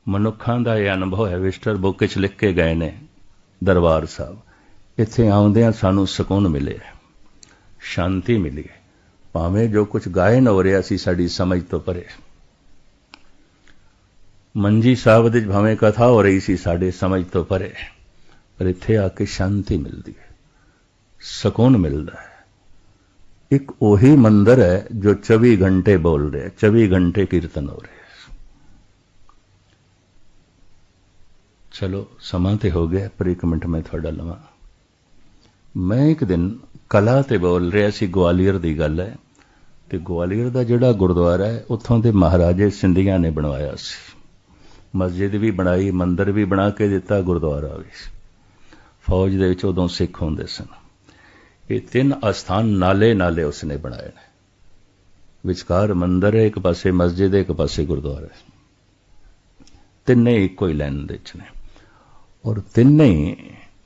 ਮਨੁੱਖਾਂ ਦਾ ਇਹ ਅਨੁਭਵ ਹੈ, ਵਿਸਟਰ ਬੁੱਕ ਵਿੱਚ ਲਿਖ ਕੇ ਗਏ ਨੇ ਦਰਬਾਰ ਸਾਹਿਬ। ਇੱਥੇ ਆਉਂਦਿਆਂ ਸਾਨੂੰ ਸਕੂਨ ਮਿਲੇ ਸ਼ਾਂਤੀ ਮਿਲੀ। ਭਾਵੇਂ ਜੋ ਕੁਝ ਗਾਇਨ ਹੋ ਰਿਹਾ ਸੀ, ਸਾਡੀ ਸਮਝ ਤੋਂ ਪਰੇ। ਮੰਜੀ ਸਾਹਿਬ ਦੇ ਭਾਵੇਂ ਕਥਾ ਹੋ ਰਹੀ ਸੀ, ਸਾਡੇ ਸਮਝ ਤੋਂ ਪਰੇ। ਪਰ ਇੱਥੇ ਆ ਕੇ ਸ਼ਾਂਤੀ ਮਿਲਦੀ ਹੈ, ਸਕੂਨ ਮਿਲਦਾ ਹੈ। ਇੱਕ ਉਹੀ ਮੰਦਰ ਹੈ ਜੋ 24 ਘੰਟੇ ਬੋਲ ਰਿਹਾ 24 ਘੰਟੇ ਕੀਰਤਨ ਹੋ ਰਿਹਾ ਚਲੋ, ਸਮਾਂ ਤੇ ਹੋ ਗਿਆ, ਪਰ ਇੱਕ ਮਿੰਟ ਮੈਂ ਤੁਹਾਡਾ ਲਵਾਂ। ਮੈਂ ਇੱਕ ਦਿਨ ਕਲਾ ਤੇ ਬੋਲ ਰਿਹਾ ਸੀ, ਗਵਾਲੀਅਰ ਦੀ ਗੱਲ ਹੈ। ਤੇ ਗਵਾਲੀਅਰ ਦਾ ਜਿਹੜਾ ਗੁਰਦੁਆਰਾ ਹੈ, ਉੱਥੋਂ ਦੇ ਮਹਾਰਾਜੇ ਸਿੰਧੀਆਂ ਨੇ ਬਣਵਾਇਆ ਸੀ। ਮਸਜਿਦ ਵੀ ਬਣਾਈ, ਮੰਦਰ ਵੀ ਬਣਾ ਕੇ ਦਿੱਤਾ, ਗੁਰਦੁਆਰਾ ਵੀ। ਫੌਜ ਦੇ ਵਿੱਚ ਉਦੋਂ ਸਿੱਖ ਹੁੰਦੇ ਸਨ। ਇਹ ਤਿੰਨ ਅਸਥਾਨ ਨਾਲੇ ਨਾਲੇ ਉਸਨੇ ਬਣਾਏ ਨੇ। ਵਿਚਕਾਰ ਮੰਦਰ ਹੈ, ਇੱਕ ਪਾਸੇ ਮਸਜਿਦ ਹੈ, ਇੱਕ ਪਾਸੇ ਗੁਰਦੁਆਰਾ ਹੈ। ਤਿੰਨੇ ਇੱਕੋ ਹੀ ਲਾਈਨ ਦੇ ਵਿੱਚ ਨੇ। ਔਰ ਤਿੰਨੇ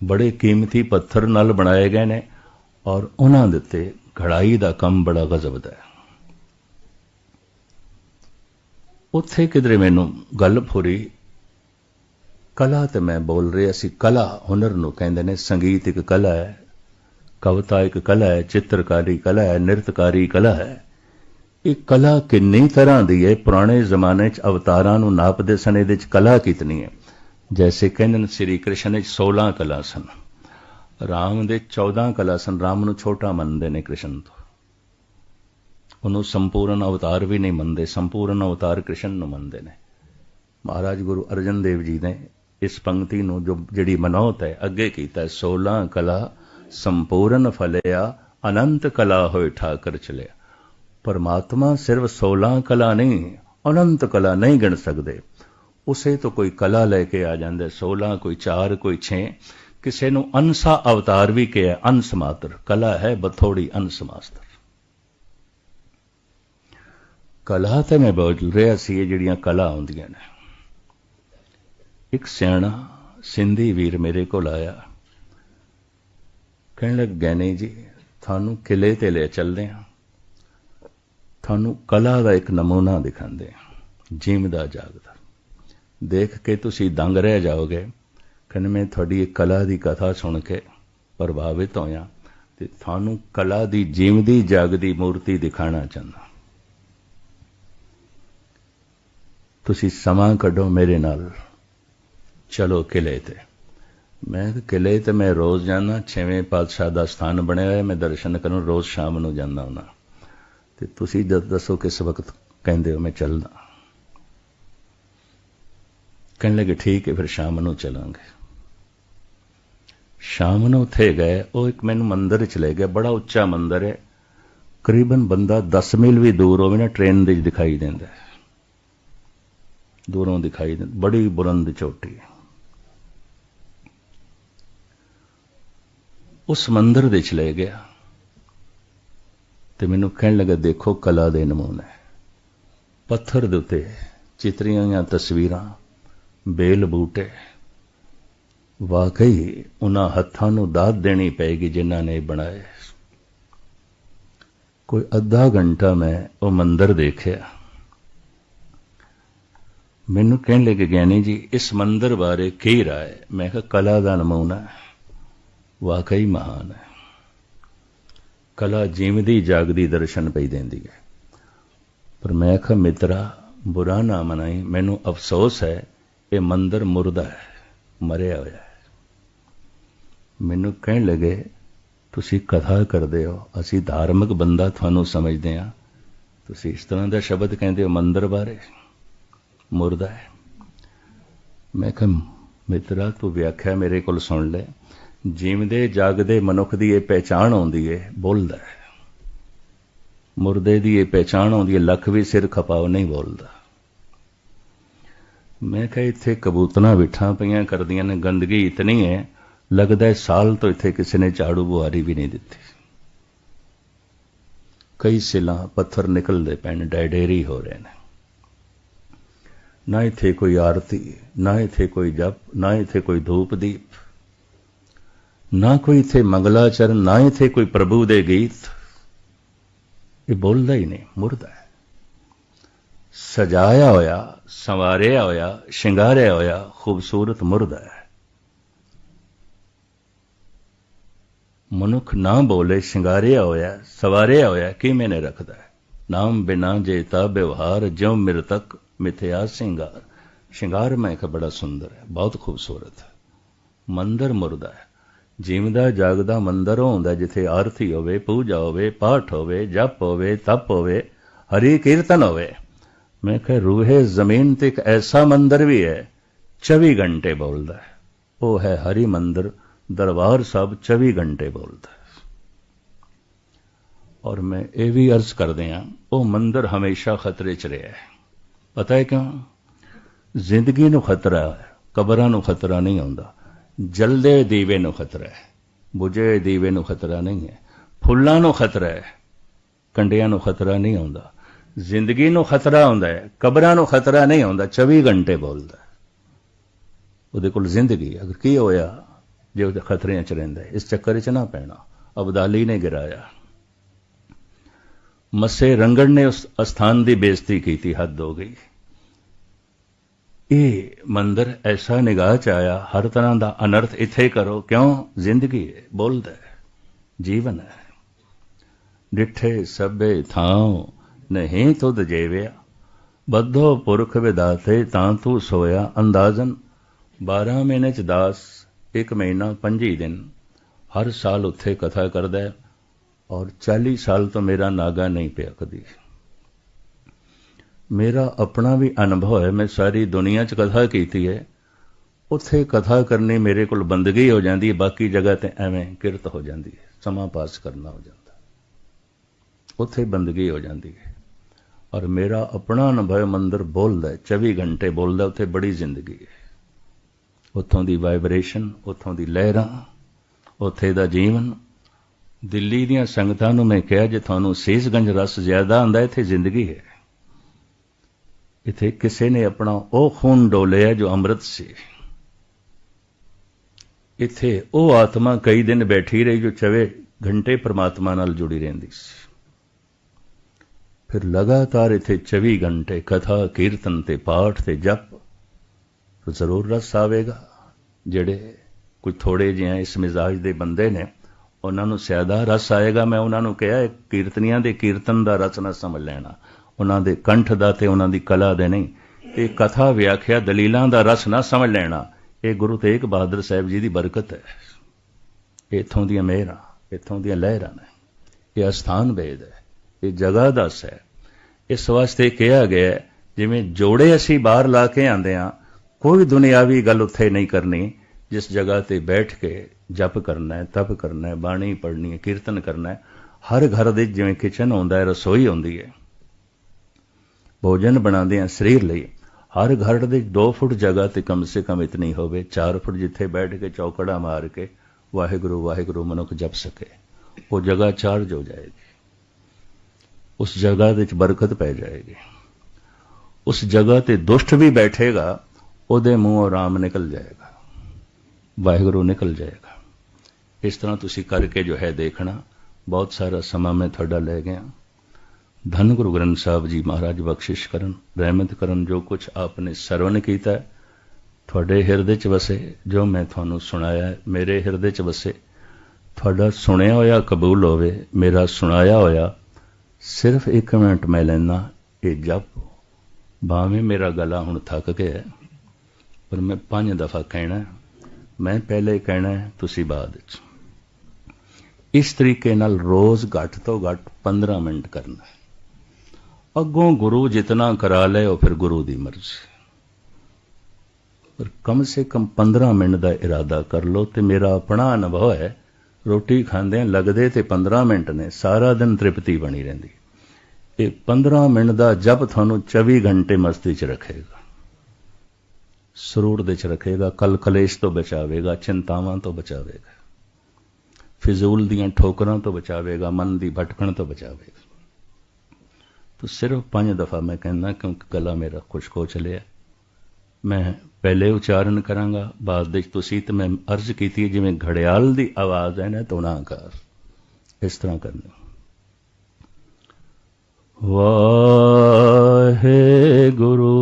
ਬੜੇ ਕੀਮਤੀ ਪੱਥਰ ਨਾਲ ਬਣਾਏ ਗਏ ਨੇ ਔਰ ਉਹਨਾਂ ਦੇ ਉੱਤੇ ਘੜਾਈ ਦਾ ਕੰਮ ਬੜਾ ਗਜ਼ਬ ਦਾ ਹੈ। ਉੱਥੇ ਕਿਧਰੇ ਮੈਨੂੰ ਗੱਲ ਫੁਰੀ। ਕਲਾ ਤੇ ਮੈਂ ਬੋਲ ਰਿਹਾ ਸੀ। ਕਲਾ ਹੁਨਰ ਨੂੰ ਕਹਿੰਦੇ ਨੇ, ਸੰਗੀਤ ਇੱਕ ਕਲਾ ਹੈ, ਕਵਿਤਾ ਇੱਕ ਕਲਾ ਹੈ, ਚਿੱਤਰਕਾਰੀ ਕਲਾ ਹੈ, ਨਿਰਤਕਾਰੀ ਕਲਾ ਹੈ। ਇਹ ਕਲਾ ਕਿੰਨੀ ਤਰ੍ਹਾਂ ਦੀ ਹੈ? ਪੁਰਾਣੇ ਜ਼ਮਾਨੇ 'ਚ ਅਵਤਾਰਾਂ ਨੂੰ ਨਾਪਦੇ ਸਨ, ਇਹਦੇ 'ਚ ਕਲਾ ਕਿਤਨੀ ਹੈ? ਜੈਸੇ ਕਹਿੰਦੇ ਨੇ, ਸ੍ਰੀ ਕ੍ਰਿਸ਼ਨ 'ਚ 16 ਕਲਾ ਸਨ। ਰਾਮ ਦੇ 14 ਕਲਾ ਸਨ। ਰਾਮ ਨੂੰ ਛੋਟਾ ਮੰਨਦੇ ਨੇ ਕ੍ਰਿਸ਼ਨ ਤੋਂ। ਉਹਨੂੰ ਸੰਪੂਰਨ ਅਵਤਾਰ ਵੀ ਨਹੀਂ ਮੰਨਦੇ, ਸੰਪੂਰਨ ਅਵਤਾਰ ਕ੍ਰਿਸ਼ਨ ਨੂੰ ਮੰਨਦੇ ਨੇ। ਮਹਾਰਾਜ ਗੁਰੂ ਅਰਜਨ ਦੇਵ ਜੀ ਨੇ ਇਸ ਪੰਕਤੀ ਨੂੰ ਜੋ ਜਿਹੜੀ ਮਨੋਤ ਹੈ, ਅੱਗੇ ਕੀਤਾ 16 ਕਲਾ ਸੰਪੂਰਨ ਫਲਿਆ, ਅਨੰਤ ਕਲਾ ਹੋਇ ਠਾਕਰ ਚਲਿਆ। ਪਰਮਾਤਮਾ ਸਿਰਫ 16 ਕਲਾ ਨਹੀਂ, ਅਨੰਤ ਕਲਾ ਨਹੀਂ ਗਿਣ ਸਕਦੇ। ਉਸੇ ਤੋਂ ਕੋਈ ਕਲਾ ਲੈ ਕੇ ਆ ਜਾਂਦਾ 16 ਕੋਈ 4 ਕੋਈ 6 ਕਿਸੇ ਨੂੰ ਅੰਸਾ ਅਵਤਾਰ ਵੀ ਕਿਹਾ ਅੰਸਮਾਤਰ ਕਲਾ ਹੈ ਬਥੋੜੀ ਅੰਸ ਮਾਤਰ ਕਲਾ ਤਾਂ ਮੈਂ ਬੋਲ ਰਿਹਾ ਸੀ, ਇਹ ਜਿਹੜੀਆਂ ਕਲਾ ਹੁੰਦੀਆਂ ਨੇ। ਇੱਕ ਸਿਆਣਾ, ਸਿੰਧੀ ਵੀਰ ਮੇਰੇ ਕੋਲ ਆਇਆ। ਕਹਿਣ ਲੱਗ ਗੈਨੇ ਜੀ, ਤੁਹਾਨੂੰ ਕਿਲੇ ਤੇ ਲੈ ਚੱਲਦੇ ਹਾਂ। ਤੁਹਾਨੂੰ ਕਲਾ ਦਾ ਇੱਕ ਨਮੂਨਾ ਦਿਖਾਉਂਦੇ ਹਾਂ ਜੀਵਦਾ ਜਾਗਦਾ ਦੇਖ ਕੇ ਤੁਸੀਂ ਦੰਗ ਰਹਿ ਜਾਓਗੇ। ਕਹਿੰਦੇ, ਮੈਂ ਤੁਹਾਡੀ ਇਹ ਕਲਾ ਦੀ ਕਥਾ ਸੁਣ ਕੇ ਪ੍ਰਭਾਵਿਤ ਹੋਇਆ ਤੇ ਤੁਹਾਨੂੰ ਕਲਾ ਦੀ ਜੀਵਦੀ ਜਾਗਦੀ ਮੂਰਤੀ ਦਿਖਾਣਾ ਚਾਹੁੰਦਾ। ਤੁਸੀਂ ਸਮਾਂ ਕੱਢੋ ਮੇਰੇ ਨਾਲ। ਚਲੋ ਕਿਲੇ ਤੇ। ਮੈਂ ਕਿਲੇ ਤੇ ਮੈਂ ਰੋਜ਼ ਜਾਂਦਾ, ਛੇਵੇਂ ਪਾਤਸ਼ਾਹ ਦਾ ਸਥਾਨ ਬਣਿਆ ਹੋਇਆ, ਮੈਂ ਦਰਸ਼ਨ ਕਰਨ ਰੋਜ਼ ਸ਼ਾਮ ਨੂੰ ਜਾਂਦਾ ਹੁਣਾ ਤੇ ਤੁਸੀਂ ਜਦ ਦੱਸੋ ਕਿਸ ਵਕਤ ਕਹਿੰਦੇ ਹੋ ਮੈਂ ਚੱਲਦਾ। ਕਹਿਣ ਲੱਗੇ, ਠੀਕ ਹੈ, ਫਿਰ ਸ਼ਾਮ ਨੂੰ ਚਲਾਂਗੇ। ਸ਼ਾਮ ਨੂੰ ਉੱਥੇ ਗਏ, ਉਹ ਇੱਕ ਮੈਨੂੰ ਮੰਦਿਰ ਚ ਲੈ ਗਿਆ ਬੜਾ ਉੱਚਾ ਮੰਦਿਰ ਹੈ। ਕਰੀਬਨ ਬੰਦਾ 10 ਮੀਲ ਵੀ ਦੂਰ ਹੋਵੇ ਨਾ, ਟ੍ਰੇਨ ਦੇ ਦਿਖਾਈ ਦਿੰਦਾ ਦੂਰੋਂ ਦਿਖਾਈ ਦਿੰਦਾ, ਬੜੀ ਬੁਲੰਦ ਚੋਟੀ। ਹੈ ਉਸ ਮੰਦਰ ਦੇ ਚ ਲੈ ਗਿਆ ਤੇ ਮੈਨੂੰ ਕਹਿਣ ਲੱਗਾ, ਦੇਖੋ ਕਲਾ ਦੇ ਨਮੂਨੇ। ਪੱਥਰ ਦੇ ਉੱਤੇ ਚਿਤਰੀਆਂ ਜਾਂ ਤਸਵੀਰਾਂ, ਬੇਲ ਬੂਟੇ। ਵਾਕਈ ਉਹਨਾਂ ਹੱਥਾਂ ਨੂੰ ਦਾਤ ਦੇਣੀ ਪਏਗੀ ਜਿਨ੍ਹਾਂ ਨੇ ਬਣਾਏ। ਕੋਈ ਅੱਧਾ ਘੰਟਾ ਮੈਂ ਉਹ ਮੰਦਰ ਦੇਖਿਆ। ਮੈਨੂੰ ਕਹਿਣ ਲੱਗੇ, ਗਿਆਨੀ ਜੀ, ਇਸ ਮੰਦਰ ਬਾਰੇ ਕੀ ਰਾਏ ਮੈਂ ਕਿਹਾ, ਕਲਾ ਦਾ ਨਮੂਨਾ ਵਾਕਈ ਮਹਾਨ ਹੈ। ਕਲਾ ਜਿਵੇਂ ਜਾਗਦੀ, ਦਰਸ਼ਨ ਪਈ ਦਿੰਦੀ ਹੈ। ਪਰ ਮੈਂ ਕਿਹਾ, ਮਿੱਤਰਾ, ਬੁਰਾ ਨਾ ਮਨਾਈ ਮੈਨੂੰ ਅਫਸੋਸ ਹੈ, ਇਹ ਮੰਦਰ ਮੁਰਦਾ ਹੈ, ਮਰਿਆ ਹੋਇਆ ਹੈ। ਮੈਨੂੰ ਕਹਿਣ ਲੱਗੇ, ਤੁਸੀਂ ਕਥਾ ਕਰਦੇ ਹੋ, ਅਸੀਂ ਧਾਰਮਿਕ ਬੰਦਾ ਤੁਹਾਨੂੰ ਸਮਝਦੇ ਹਾਂ। ਤੁਸੀਂ ਇਸ ਤਰ੍ਹਾਂ ਦਾ ਸ਼ਬਦ ਕਹਿੰਦੇ ਹੋ ਮੰਦਰ ਬਾਰੇ? ਮੁਰਦਾ ਹੈ। ਮੈਂ ਕਿਹਾ, ਮਿੱਤਰਾ, ਤੂੰ ਵਿਆਖਿਆ ਮੇਰੇ ਕੋਲ ਸੁਣ ਲੈ। ਜੀਵਦੇ, ਜਾਗਦੇ ਮਨੁੱਖ ਦੀ ਇਹ ਪਹਿਚਾਣ ਆਉਂਦੀ ਹੈ ਬੋਲਦਾ ਹੈ। ਮੁਰਦੇ ਦੀ ਇਹ ਪਹਿਚਾਣ ਆਉਂਦੀ ਹੈ ਲੱਖ ਵੀ ਸਿਰ ਖਪਾਓ ਨਹੀਂ ਬੋਲਦਾ। ਮੈਂ ਕਿਹਾ, ਇੱਥੇ ਕਬੂਤਰਾਂ ਵਿਠਾਂ ਪਈਆਂ ਕਰਦੀਆਂ ਨੇ, ਗੰਦਗੀ ਇਤਨੀ ਹੈ ਲੱਗਦਾ ਹੈ ਸਾਲ ਤੋਂ ਇੱਥੇ ਕਿਸੇ ਨੇ ਝਾੜੂ ਬੁਹਾਰੀ ਵੀ ਨਹੀਂ ਦਿੱਤੀ। ਕਈ ਸਿਲਾਂ, ਪੱਥਰ ਨਿਕਲਦੇ ਪੈਣ ਡੈਡੇਰੀ ਹੋ ਰਹੇ ਨੇ। ਨਾ ਇੱਥੇ ਕੋਈ ਆਰਤੀ, ਨਾ ਇੱਥੇ ਕੋਈ ਜਪ, ਨਾ ਇੱਥੇ ਕੋਈ ਧੂਪ ਦੀਪ, ਨਾ ਕੋਈ ਇੱਥੇ ਮੰਗਲਾਚਰਨ, ਨਾ ਇੱਥੇ ਕੋਈ ਪ੍ਰਭੂ ਦੇ ਗੀਤ। ਇਹ ਬੋਲਦਾ ਹੀ ਨਹੀਂ, ਮੁਰਦਾ ਹੈ। ਸਜਾਇਆ ਹੋਇਆ, ਸੰਵਾਰਿਆ ਹੋਇਆ, ਸ਼ਿੰਗਾਰਿਆ ਹੋਇਆ ਖੂਬਸੂਰਤ ਮੁਰਦਾ ਹੈ। ਮਨੁੱਖ ਨਾ ਬੋਲੇ, ਸ਼ਿੰਗਾਰਿਆ ਹੋਇਆ, ਸਵਾਰਿਆ ਹੋਇਆ, ਕਿਵੇਂ ਨੇ ਰੱਖਦਾ ਹੈ? ਨਾਮ ਬਿਨਾ ਜੇਤਾ ਵਿਵਹਾਰ, ਜਿਉ ਮਿਰਤਕ ਮਿਥਿਆ ਸਿੰਗਾਰ ਸ਼ਿੰਗਾਰ ਮੈਂ ਕਿ ਬੜਾ ਸੁੰਦਰ ਹੈ, ਬਹੁਤ ਖੂਬਸੂਰਤ ਹੈ। ਮੰਦਰ ਮੁਰਦਾ ਹੈ। ਜਿਉਂਦਾ ਜਾਗਦਾ ਮੰਦਰ ਹੁੰਦਾ ਜਿੱਥੇ ਆਰਤੀ ਹੋਵੇ, ਪੂਜਾ ਹੋਵੇ, ਪਾਠ ਹੋਵੇ, ਜਪ ਹੋਵੇ, ਤਪ ਹੋਵੇ, ਹਰੀ ਕੀਰਤਨ ਹੋਵੇ। ਮੈਂ ਕਿਹਾ ਰੂਹੇ ਜ਼ਮੀਨ ਤੇ ਇੱਕ ਐਸਾ ਮੰਦਰ ਵੀ ਹੈ 24 ਘੰਟੇ ਬੋਲਦਾ ਹੈ। ਉਹ ਹੈ ਹਰੀ ਮੰਦਰ, ਦਰਬਾਰ ਸਾਹਿਬ 24 ਘੰਟੇ ਬੋਲਦਾ ਹੈ। ਔਰ ਮੈਂ ਇਹ ਵੀ ਅਰਜ਼ ਕਰਦੇ ਹਾਂ, ਉਹ ਮੰਦਰ ਹਮੇਸ਼ਾ ਖਤਰੇ 'ਚ ਰਿਹਾ ਹੈ। ਪਤਾ ਹੈ ਕਿਉਂ? ਜ਼ਿੰਦਗੀ ਨੂੰ ਖਤਰਾ ਹੈ, ਕਬਰਾਂ ਨੂੰ ਖਤਰਾ ਨਹੀਂ ਆਉਂਦਾ, ਜਲਦੇ ਦੀਵੇ ਨੂੰ ਖਤਰਾ ਹੈ, ਬੁਝੇ ਦੀਵੇ ਨੂੰ ਖਤਰਾ ਨਹੀਂ ਹੈ, ਫੁੱਲਾਂ ਨੂੰ ਖਤਰਾ ਹੈ, ਕੰਡਿਆਂ ਨੂੰ ਖਤਰਾ ਨਹੀਂ ਆਉਂਦਾ, ਜ਼ਿੰਦਗੀ ਨੂੰ ਖਤਰਾ ਆਉਂਦਾ ਹੈ, ਕਬਰਾਂ ਨੂੰ ਖਤਰਾ ਨਹੀਂ ਆਉਂਦਾ 24 ਘੰਟੇ ਬੋਲਦਾ ਉਹਦੇ ਕੋਲ ਜ਼ਿੰਦਗੀ ਅਗਰ ਕੀ ਹੋਇਆ? ਜੇ ਉਹਦੇ ਖਤਰਿਆਂ 'ਚ ਰਹਿੰਦਾ ਇਸ ਚੱਕਰ 'ਚ ਨਾ ਪੈਣਾ, ਅਬਦਾਲੀ ਨੇ ਗਿਰਾਇਆ। ਮੱਸੇ ਰੰਗੜ ਨੇ ਉਸ ਅਸਥਾਨ ਦੀ ਬੇਇੱਜ਼ਤੀ ਕੀਤੀ, ਹੱਦ ਹੋ ਗਈ। ਇਹ ਮੰਦਰ ਐਸਾ ਨਿਗਾਹ ਚ ਆਇਆ, ਹਰ ਤਰ੍ਹਾਂ ਦਾ ਅਨਰਥ ਇੱਥੇ ਕਰੋ, ਕਿਉਂ? ਜ਼ਿੰਦਗੀ ਬੋਲਦਾ ਹੈ, ਜੀਵਨ ਹੈ। ਡਿੱਠੇ ਸਭੇ ਥਾਂ ਨਹੀਂ ਤੁਧ ਜੇਵਿਆ, ਬੱਧੋ ਪੁਰਖ ਵਿਦਾਤੇ ਤਾਂ ਤੂੰ ਸੋਇਆ ਅੰਦਾਜ਼ਨ। 12 ਮਹੀਨੇ ਚ 10 ਇੱਕ ਮਹੀਨਾ 25 ਦਿਨ, ਹਰ ਸਾਲ ਉੱਥੇ ਕਥਾ ਕਰਦਾ ਹੈ। ਔਰ 40 ਸਾਲ ਤੋਂ ਮੇਰਾ ਨਾਗਾ ਨਹੀਂ ਪਿਆ ਕਦੀ। ਮੇਰਾ ਆਪਣਾ ਵੀ ਅਨੁਭਵ ਹੈ, ਮੈਂ ਸਾਰੀ ਦੁਨੀਆ 'ਚ ਕਥਾ ਕੀਤੀ ਹੈ। ਉੱਥੇ ਕਥਾ ਕਰਨੀ ਮੇਰੇ ਕੋਲ ਬੰਦਗੀ ਹੋ ਜਾਂਦੀ ਹੈ, ਬਾਕੀ ਜਗ੍ਹਾ ਤੇ ਐਵੇਂ ਕਿਰਤ ਹੋ ਜਾਂਦੀ ਹੈ, ਸਮਾਂ ਪਾਸ ਕਰਨਾ ਹੋ ਜਾਂਦਾ। ਉੱਥੇ ਬੰਦਗੀ ਹੋ ਜਾਂਦੀ ਹੈ। ਔਰ ਮੇਰਾ ਆਪਣਾ ਅਨੁਭਵ ਮੰਦਰ ਬੋਲਦਾ ਹੈ 24 ਘੰਟੇ ਬੋਲਦਾ, ਉੱਥੇ ਬੜੀ ਜ਼ਿੰਦਗੀ ਹੈ। ਉੱਥੋਂ ਦੀ ਵਾਈਬ੍ਰੇਸ਼ਨ ਉੱਥੋਂ ਦੀ ਲਹਿਰਾਂ, ਉੱਥੇ ਦਾ ਜੀਵਨ ਦਿੱਲੀ ਦੀਆਂ ਸੰਗਤਾਂ ਨੂੰ ਮੈਂ ਕਿਹਾ, ਜੇ ਤੁਹਾਨੂੰ ਸੇਸਗੰਜ ਰਸ ਜ਼ਿਆਦਾ ਆਂਦਾ ਇੱਥੇ ਜ਼ਿੰਦਗੀ ਹੈ। ਇੱਥੇ ਕਿਸੇ ਨੇ ਆਪਣਾ ਉਹ ਖੂਨ ਡੋਲਿਆ ਜੋ ਅੰਮ੍ਰਿਤ ਸੀ। ਇੱਥੇ ਉਹ ਆਤਮਾ ਕਈ ਦਿਨ ਬੈਠੀ ਰਹੀ ਜੋ 24 ਘੰਟੇ ਪ੍ਰਮਾਤਮਾ ਨਾਲ ਜੁੜੀ ਰਹਿੰਦੀ ਸੀ। ਫਿਰ ਲਗਾਤਾਰ ਇੱਥੇ 24 ਘੰਟੇ ਕਥਾ, ਕੀਰਤਨ ਤੇ ਪਾਠ ਤੇ ਜਪ, ਜ਼ਰੂਰ ਰਸ ਆਵੇਗਾ, ਜਿਹੜੇ ਕੁਝ ਥੋੜੇ ਜਿਹੇ ਇਸ ਮਿਜ਼ਾਜ ਦੇ ਬੰਦੇ ਨੇ ਉਹਨਾਂ ਨੂੰ ਸਿਆਦਾ ਰਸ ਆਏਗਾ, ਮੈਂ ਉਹਨਾਂ ਨੂੰ ਕਿਹਾ ਕੀਰਤਨੀਆਂ ਦੇ ਕੀਰਤਨ ਦਾ ਰਸ ਨਾ ਸਮਝ ਲੈਣਾ। ਉਹਨਾਂ ਦੇ ਕੰਠ ਦਾ ਤੇ ਉਹਨਾਂ ਦੀ ਕਲਾ ਦੇ ਨਹੀਂ। ਇਹ ਕਥਾ ਵਿਆਖਿਆ ਦਲੀਲਾਂ ਦਾ ਰਸ ਨਾ ਸਮਝ ਲੈਣਾ। ਇਹ ਗੁਰੂ ਤੇਗ ਬਹਾਦਰ ਸਾਹਿਬ ਜੀ ਦੀ ਬਰਕਤ ਹੈ। ਇਥੋਂ ਦੀਆਂ ਮਿਹਰਾਂ, ਇਥੋਂ ਦੀਆਂ ਲਹਿਰਾਂ ਨੇ। ਇਹ ਅਸਥਾਨ ਵੇਦ ਹੈ। ਇਹ ਜਗ੍ਹਾ ਦੱਸ ਹੈ। ਇਸ ਵਾਸਤੇ ਕਿਹਾ ਗਿਆ ਜਿਵੇਂ ਜੋੜੇ ਅਸੀਂ ਬਾਹਰ ਲਾ ਕੇ ਆਂਦੇ ਆ ਕੋਈ ਦੁਨਿਆਵੀ ਗੱਲ ਉੱਥੇ ਨਹੀਂ ਕਰਨੀ। ਜਿਸ ਜਗ੍ਹਾ ਤੇ ਬੈਠ ਕੇ ਜਪ ਕਰਨਾ ਹੈ, ਤਪ ਕਰਨਾ ਹੈ, ਬਾਣੀ ਪੜ੍ਹਨੀ ਹੈ, ਕੀਰਤਨ ਕਰਨਾ ਹੈ, ਹਰ ਘਰ ਦੇ ਜਿਵੇਂ ਕਿਚਨ ਹੁੰਦਾ ਹੈ, ਰਸੋਈ ਹੁੰਦੀ ਹੈ। ਭੋਜਨ ਬਣਾਉਂਦੇ ਆ ਸਰੀਰ ਲਈ, ਹਰ ਘਰ ਦੇ 2 ਫੁੱਟ ਜਗ੍ਹਾ ਤੇ ਕਮ ਸੇ ਕਮ ਇਤਨੀ ਹੋਵੇ 4 ਫੁੱਟ ਜਿੱਥੇ ਬੈਠ ਕੇ ਚੌਕੜਾ ਮਾਰ ਕੇ ਵਾਹਿਗੁਰੂ ਵਾਹਿਗੁਰੂ ਮਨੁੱਖ ਜਪ ਸਕੇ, ਉਹ ਜਗ੍ਹਾ ਚਾਰਜ ਹੋ ਜਾਏਗੀ। ਉਸ ਜਗ੍ਹਾ ਵਿੱਚ ਬਰਕਤ ਪੈ ਜਾਏਗੀ। ਉਸ ਜਗ੍ਹਾ ਤੇ ਦੁਸ਼ਟ ਵੀ ਬੈਠੇਗਾ, ਉਹਦੇ ਮੂੰਹੋਂ ਆਰਾਮ ਨਿਕਲ ਜਾਏਗਾ। ਵਾਹਿਗੁਰੂ ਨਿਕਲ ਜਾਏਗਾ। ਇਸ ਤਰ੍ਹਾਂ ਤੁਸੀਂ ਕਰਕੇ ਜੋ ਹੈ ਦੇਖਣਾ, ਬਹੁਤ ਸਾਰਾ ਸਮਾਂ ਮੈਂ ਤੁਹਾਡਾ ਲੈ ਗਿਆ। ਧੰਨ ਗੁਰੂ ਗ੍ਰੰਥ ਸਾਹਿਬ ਜੀ ਮਹਾਰਾਜ, ਬਖਸ਼ਿਸ਼ ਕਰਨ, ਰਹਿਮਤ ਕਰਨ ਜੋ ਕੁਝ ਆਪਨੇ ਸਰਵਨ ਕੀਤਾ ਤੁਹਾਡੇ ਹਿਰਦੇ 'ਚ ਵਸੇ ਜੋ ਮੈਂ ਤੁਹਾਨੂੰ ਸੁਣਾਇਆ ਮੇਰੇ ਹਿਰਦੇ 'ਚ ਵਸੇ। ਤੁਹਾਡਾ ਸੁਣਿਆ ਹੋਇਆ ਕਬੂਲ ਹੋਵੇ, ਮੇਰਾ ਸੁਣਾਇਆ ਹੋਇਆ, ਸਿਰਫ 1 ਮਿੰਟ ਮੈਂ ਲੈਣਾ ਇਹ ਜਪ। ਭਾਵੇਂ ਮੇਰਾ ਗਲਾ ਹੁਣ ਥੱਕ ਗਿਆ ਪਰ ਮੈਂ ਪੰਜ ਦਫਾ ਕਹਿਣਾ ਮੈਂ ਪਹਿਲੇ ਕਹਿਣਾ ਤੁਸੀਂ ਬਾਅਦ ਵਿੱਚ। ਇਸ ਤਰੀਕੇ ਨਾਲ ਰੋਜ਼ ਘੱਟ ਤੋਂ ਘੱਟ 15 ਮਿੰਟ ਕਰਨਾ ਅੱਗੋਂ ਗੁਰੂ ਜਿਤਨਾ ਕਰਾ ਲੈ ਉਹ ਫਿਰ ਗੁਰੂ ਦੀ ਮਰਜ਼ੀ। ਪਰ ਕਮ ਸੇ ਕਮ 15 ਮਿੰਟ ਦਾ ਇਰਾਦਾ ਕਰ ਲਓ ਤੇ ਮੇਰਾ ਆਪਣਾ ਅਨੁਭਵ ਹੈ, ਰੋਟੀ ਖਾਂਦੇ ਲੱਗਦੇ ਤੇ 15 ਮਿੰਟ ਨੇ, ਸਾਰਾ ਦਿਨ ਤ੍ਰਿਪਤੀ ਬਣੀ ਰਹਿੰਦੀ। ਇਹ 15 ਮਿੰਟ ਦਾ ਜਪ ਤੁਹਾਨੂੰ 24 ਘੰਟੇ ਮਸਤੀ 'ਚ ਰੱਖੇਗਾ। ਸਰੂਰ ਦੇ 'ਚ ਰੱਖੇਗਾ, ਕਲ ਕਲੇਸ਼ ਤੋਂ ਬਚਾਵੇਗਾ, ਚਿੰਤਾਵਾਂ ਤੋਂ ਬਚਾਵੇਗਾ। ਫਿਜ਼ੂਲ ਦੀਆਂ ਠੋਕਰਾਂ ਤੋਂ ਬਚਾਵੇਗਾ, ਮਨ ਦੀ ਭਟਕਣ ਤੋਂ ਬਚਾਵੇਗਾ। ਤੋ ਸਿਰਫ ਪੰਜ ਦਫਾ ਮੈਂ ਕਹਿੰਦਾ, ਕਿਉਂਕਿ ਗਲਾ ਮੇਰਾ ਖੁਸ਼ਕ ਹੋ ਚਲਿਆ ਮੈਂ ਪਹਿਲੇ ਉਚਾਰਨ ਕਰਾਂਗਾ, ਬਾਅਦ ਵਿੱਚ ਤੁਸੀਂ ਤੇ ਮੈਂ ਅਰਜ਼ ਕੀਤੀ ਜਿਵੇਂ ਘੜਿਆਲ ਦੀ ਆਵਾਜ਼ ਹੈ ਨਾ ਤੋਨਾਕਾਰ ਇਸ ਤਰ੍ਹਾਂ ਕਰਨਾ। ਵਾਹਿਗੁਰੂ।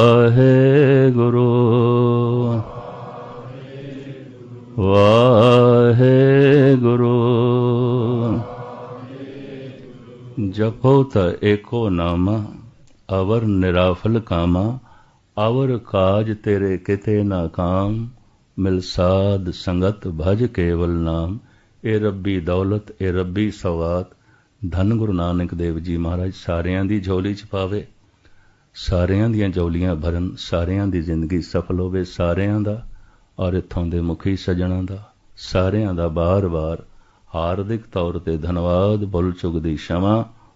ਜਪੋ ਤ ਏਕੋ ਨਾਮਾ, ਅਵਰ ਨਿਰਾਫਲ ਕਾਮਾ, ਅਵਰ ਕਾਜ ਤੇਰੇ ਕਿਤੇ ਨਾ ਕਾਮ, ਮਿਲ ਸਾਧ ਸੰਗਤ ਭਜ ਕੇਵਲ ਨਾਮ। ਇਹ ਰੱਬੀ ਦੌਲਤ ਇਹ ਰੱਬੀ ਸਵਾਤ, ਧੰਨ ਗੁਰੂ ਨਾਨਕ ਦੇਵ ਜੀ ਮਹਾਰਾਜ, ਸਾਰਿਆਂ ਦੀ ਝੋਲੀ ਚ ਪਾਵੇ। ਸਾਰਿਆਂ ਦੀਆਂ ਝੋਲੀਆਂ ਭਰਨ, ਸਾਰਿਆਂ ਦੀ ਜ਼ਿੰਦਗੀ ਸਫਲ ਹੋਵੇ, ਸਾਰਿਆਂ ਦਾ ਔਰ ਇੱਥੋਂ ਦੇ ਮੁਖੀ ਸੱਜਣਾ ਦਾ। ਸਾਰਿਆਂ ਦਾ ਬਾਰ-ਬਾਰ ਹਾਰਦਿਕ ਤੌਰ ਤੇ ਧੰਨਵਾਦ, ਬੁੱਲ ਚੁਗਦੀ ਦੀ ਸ਼ਮਾ।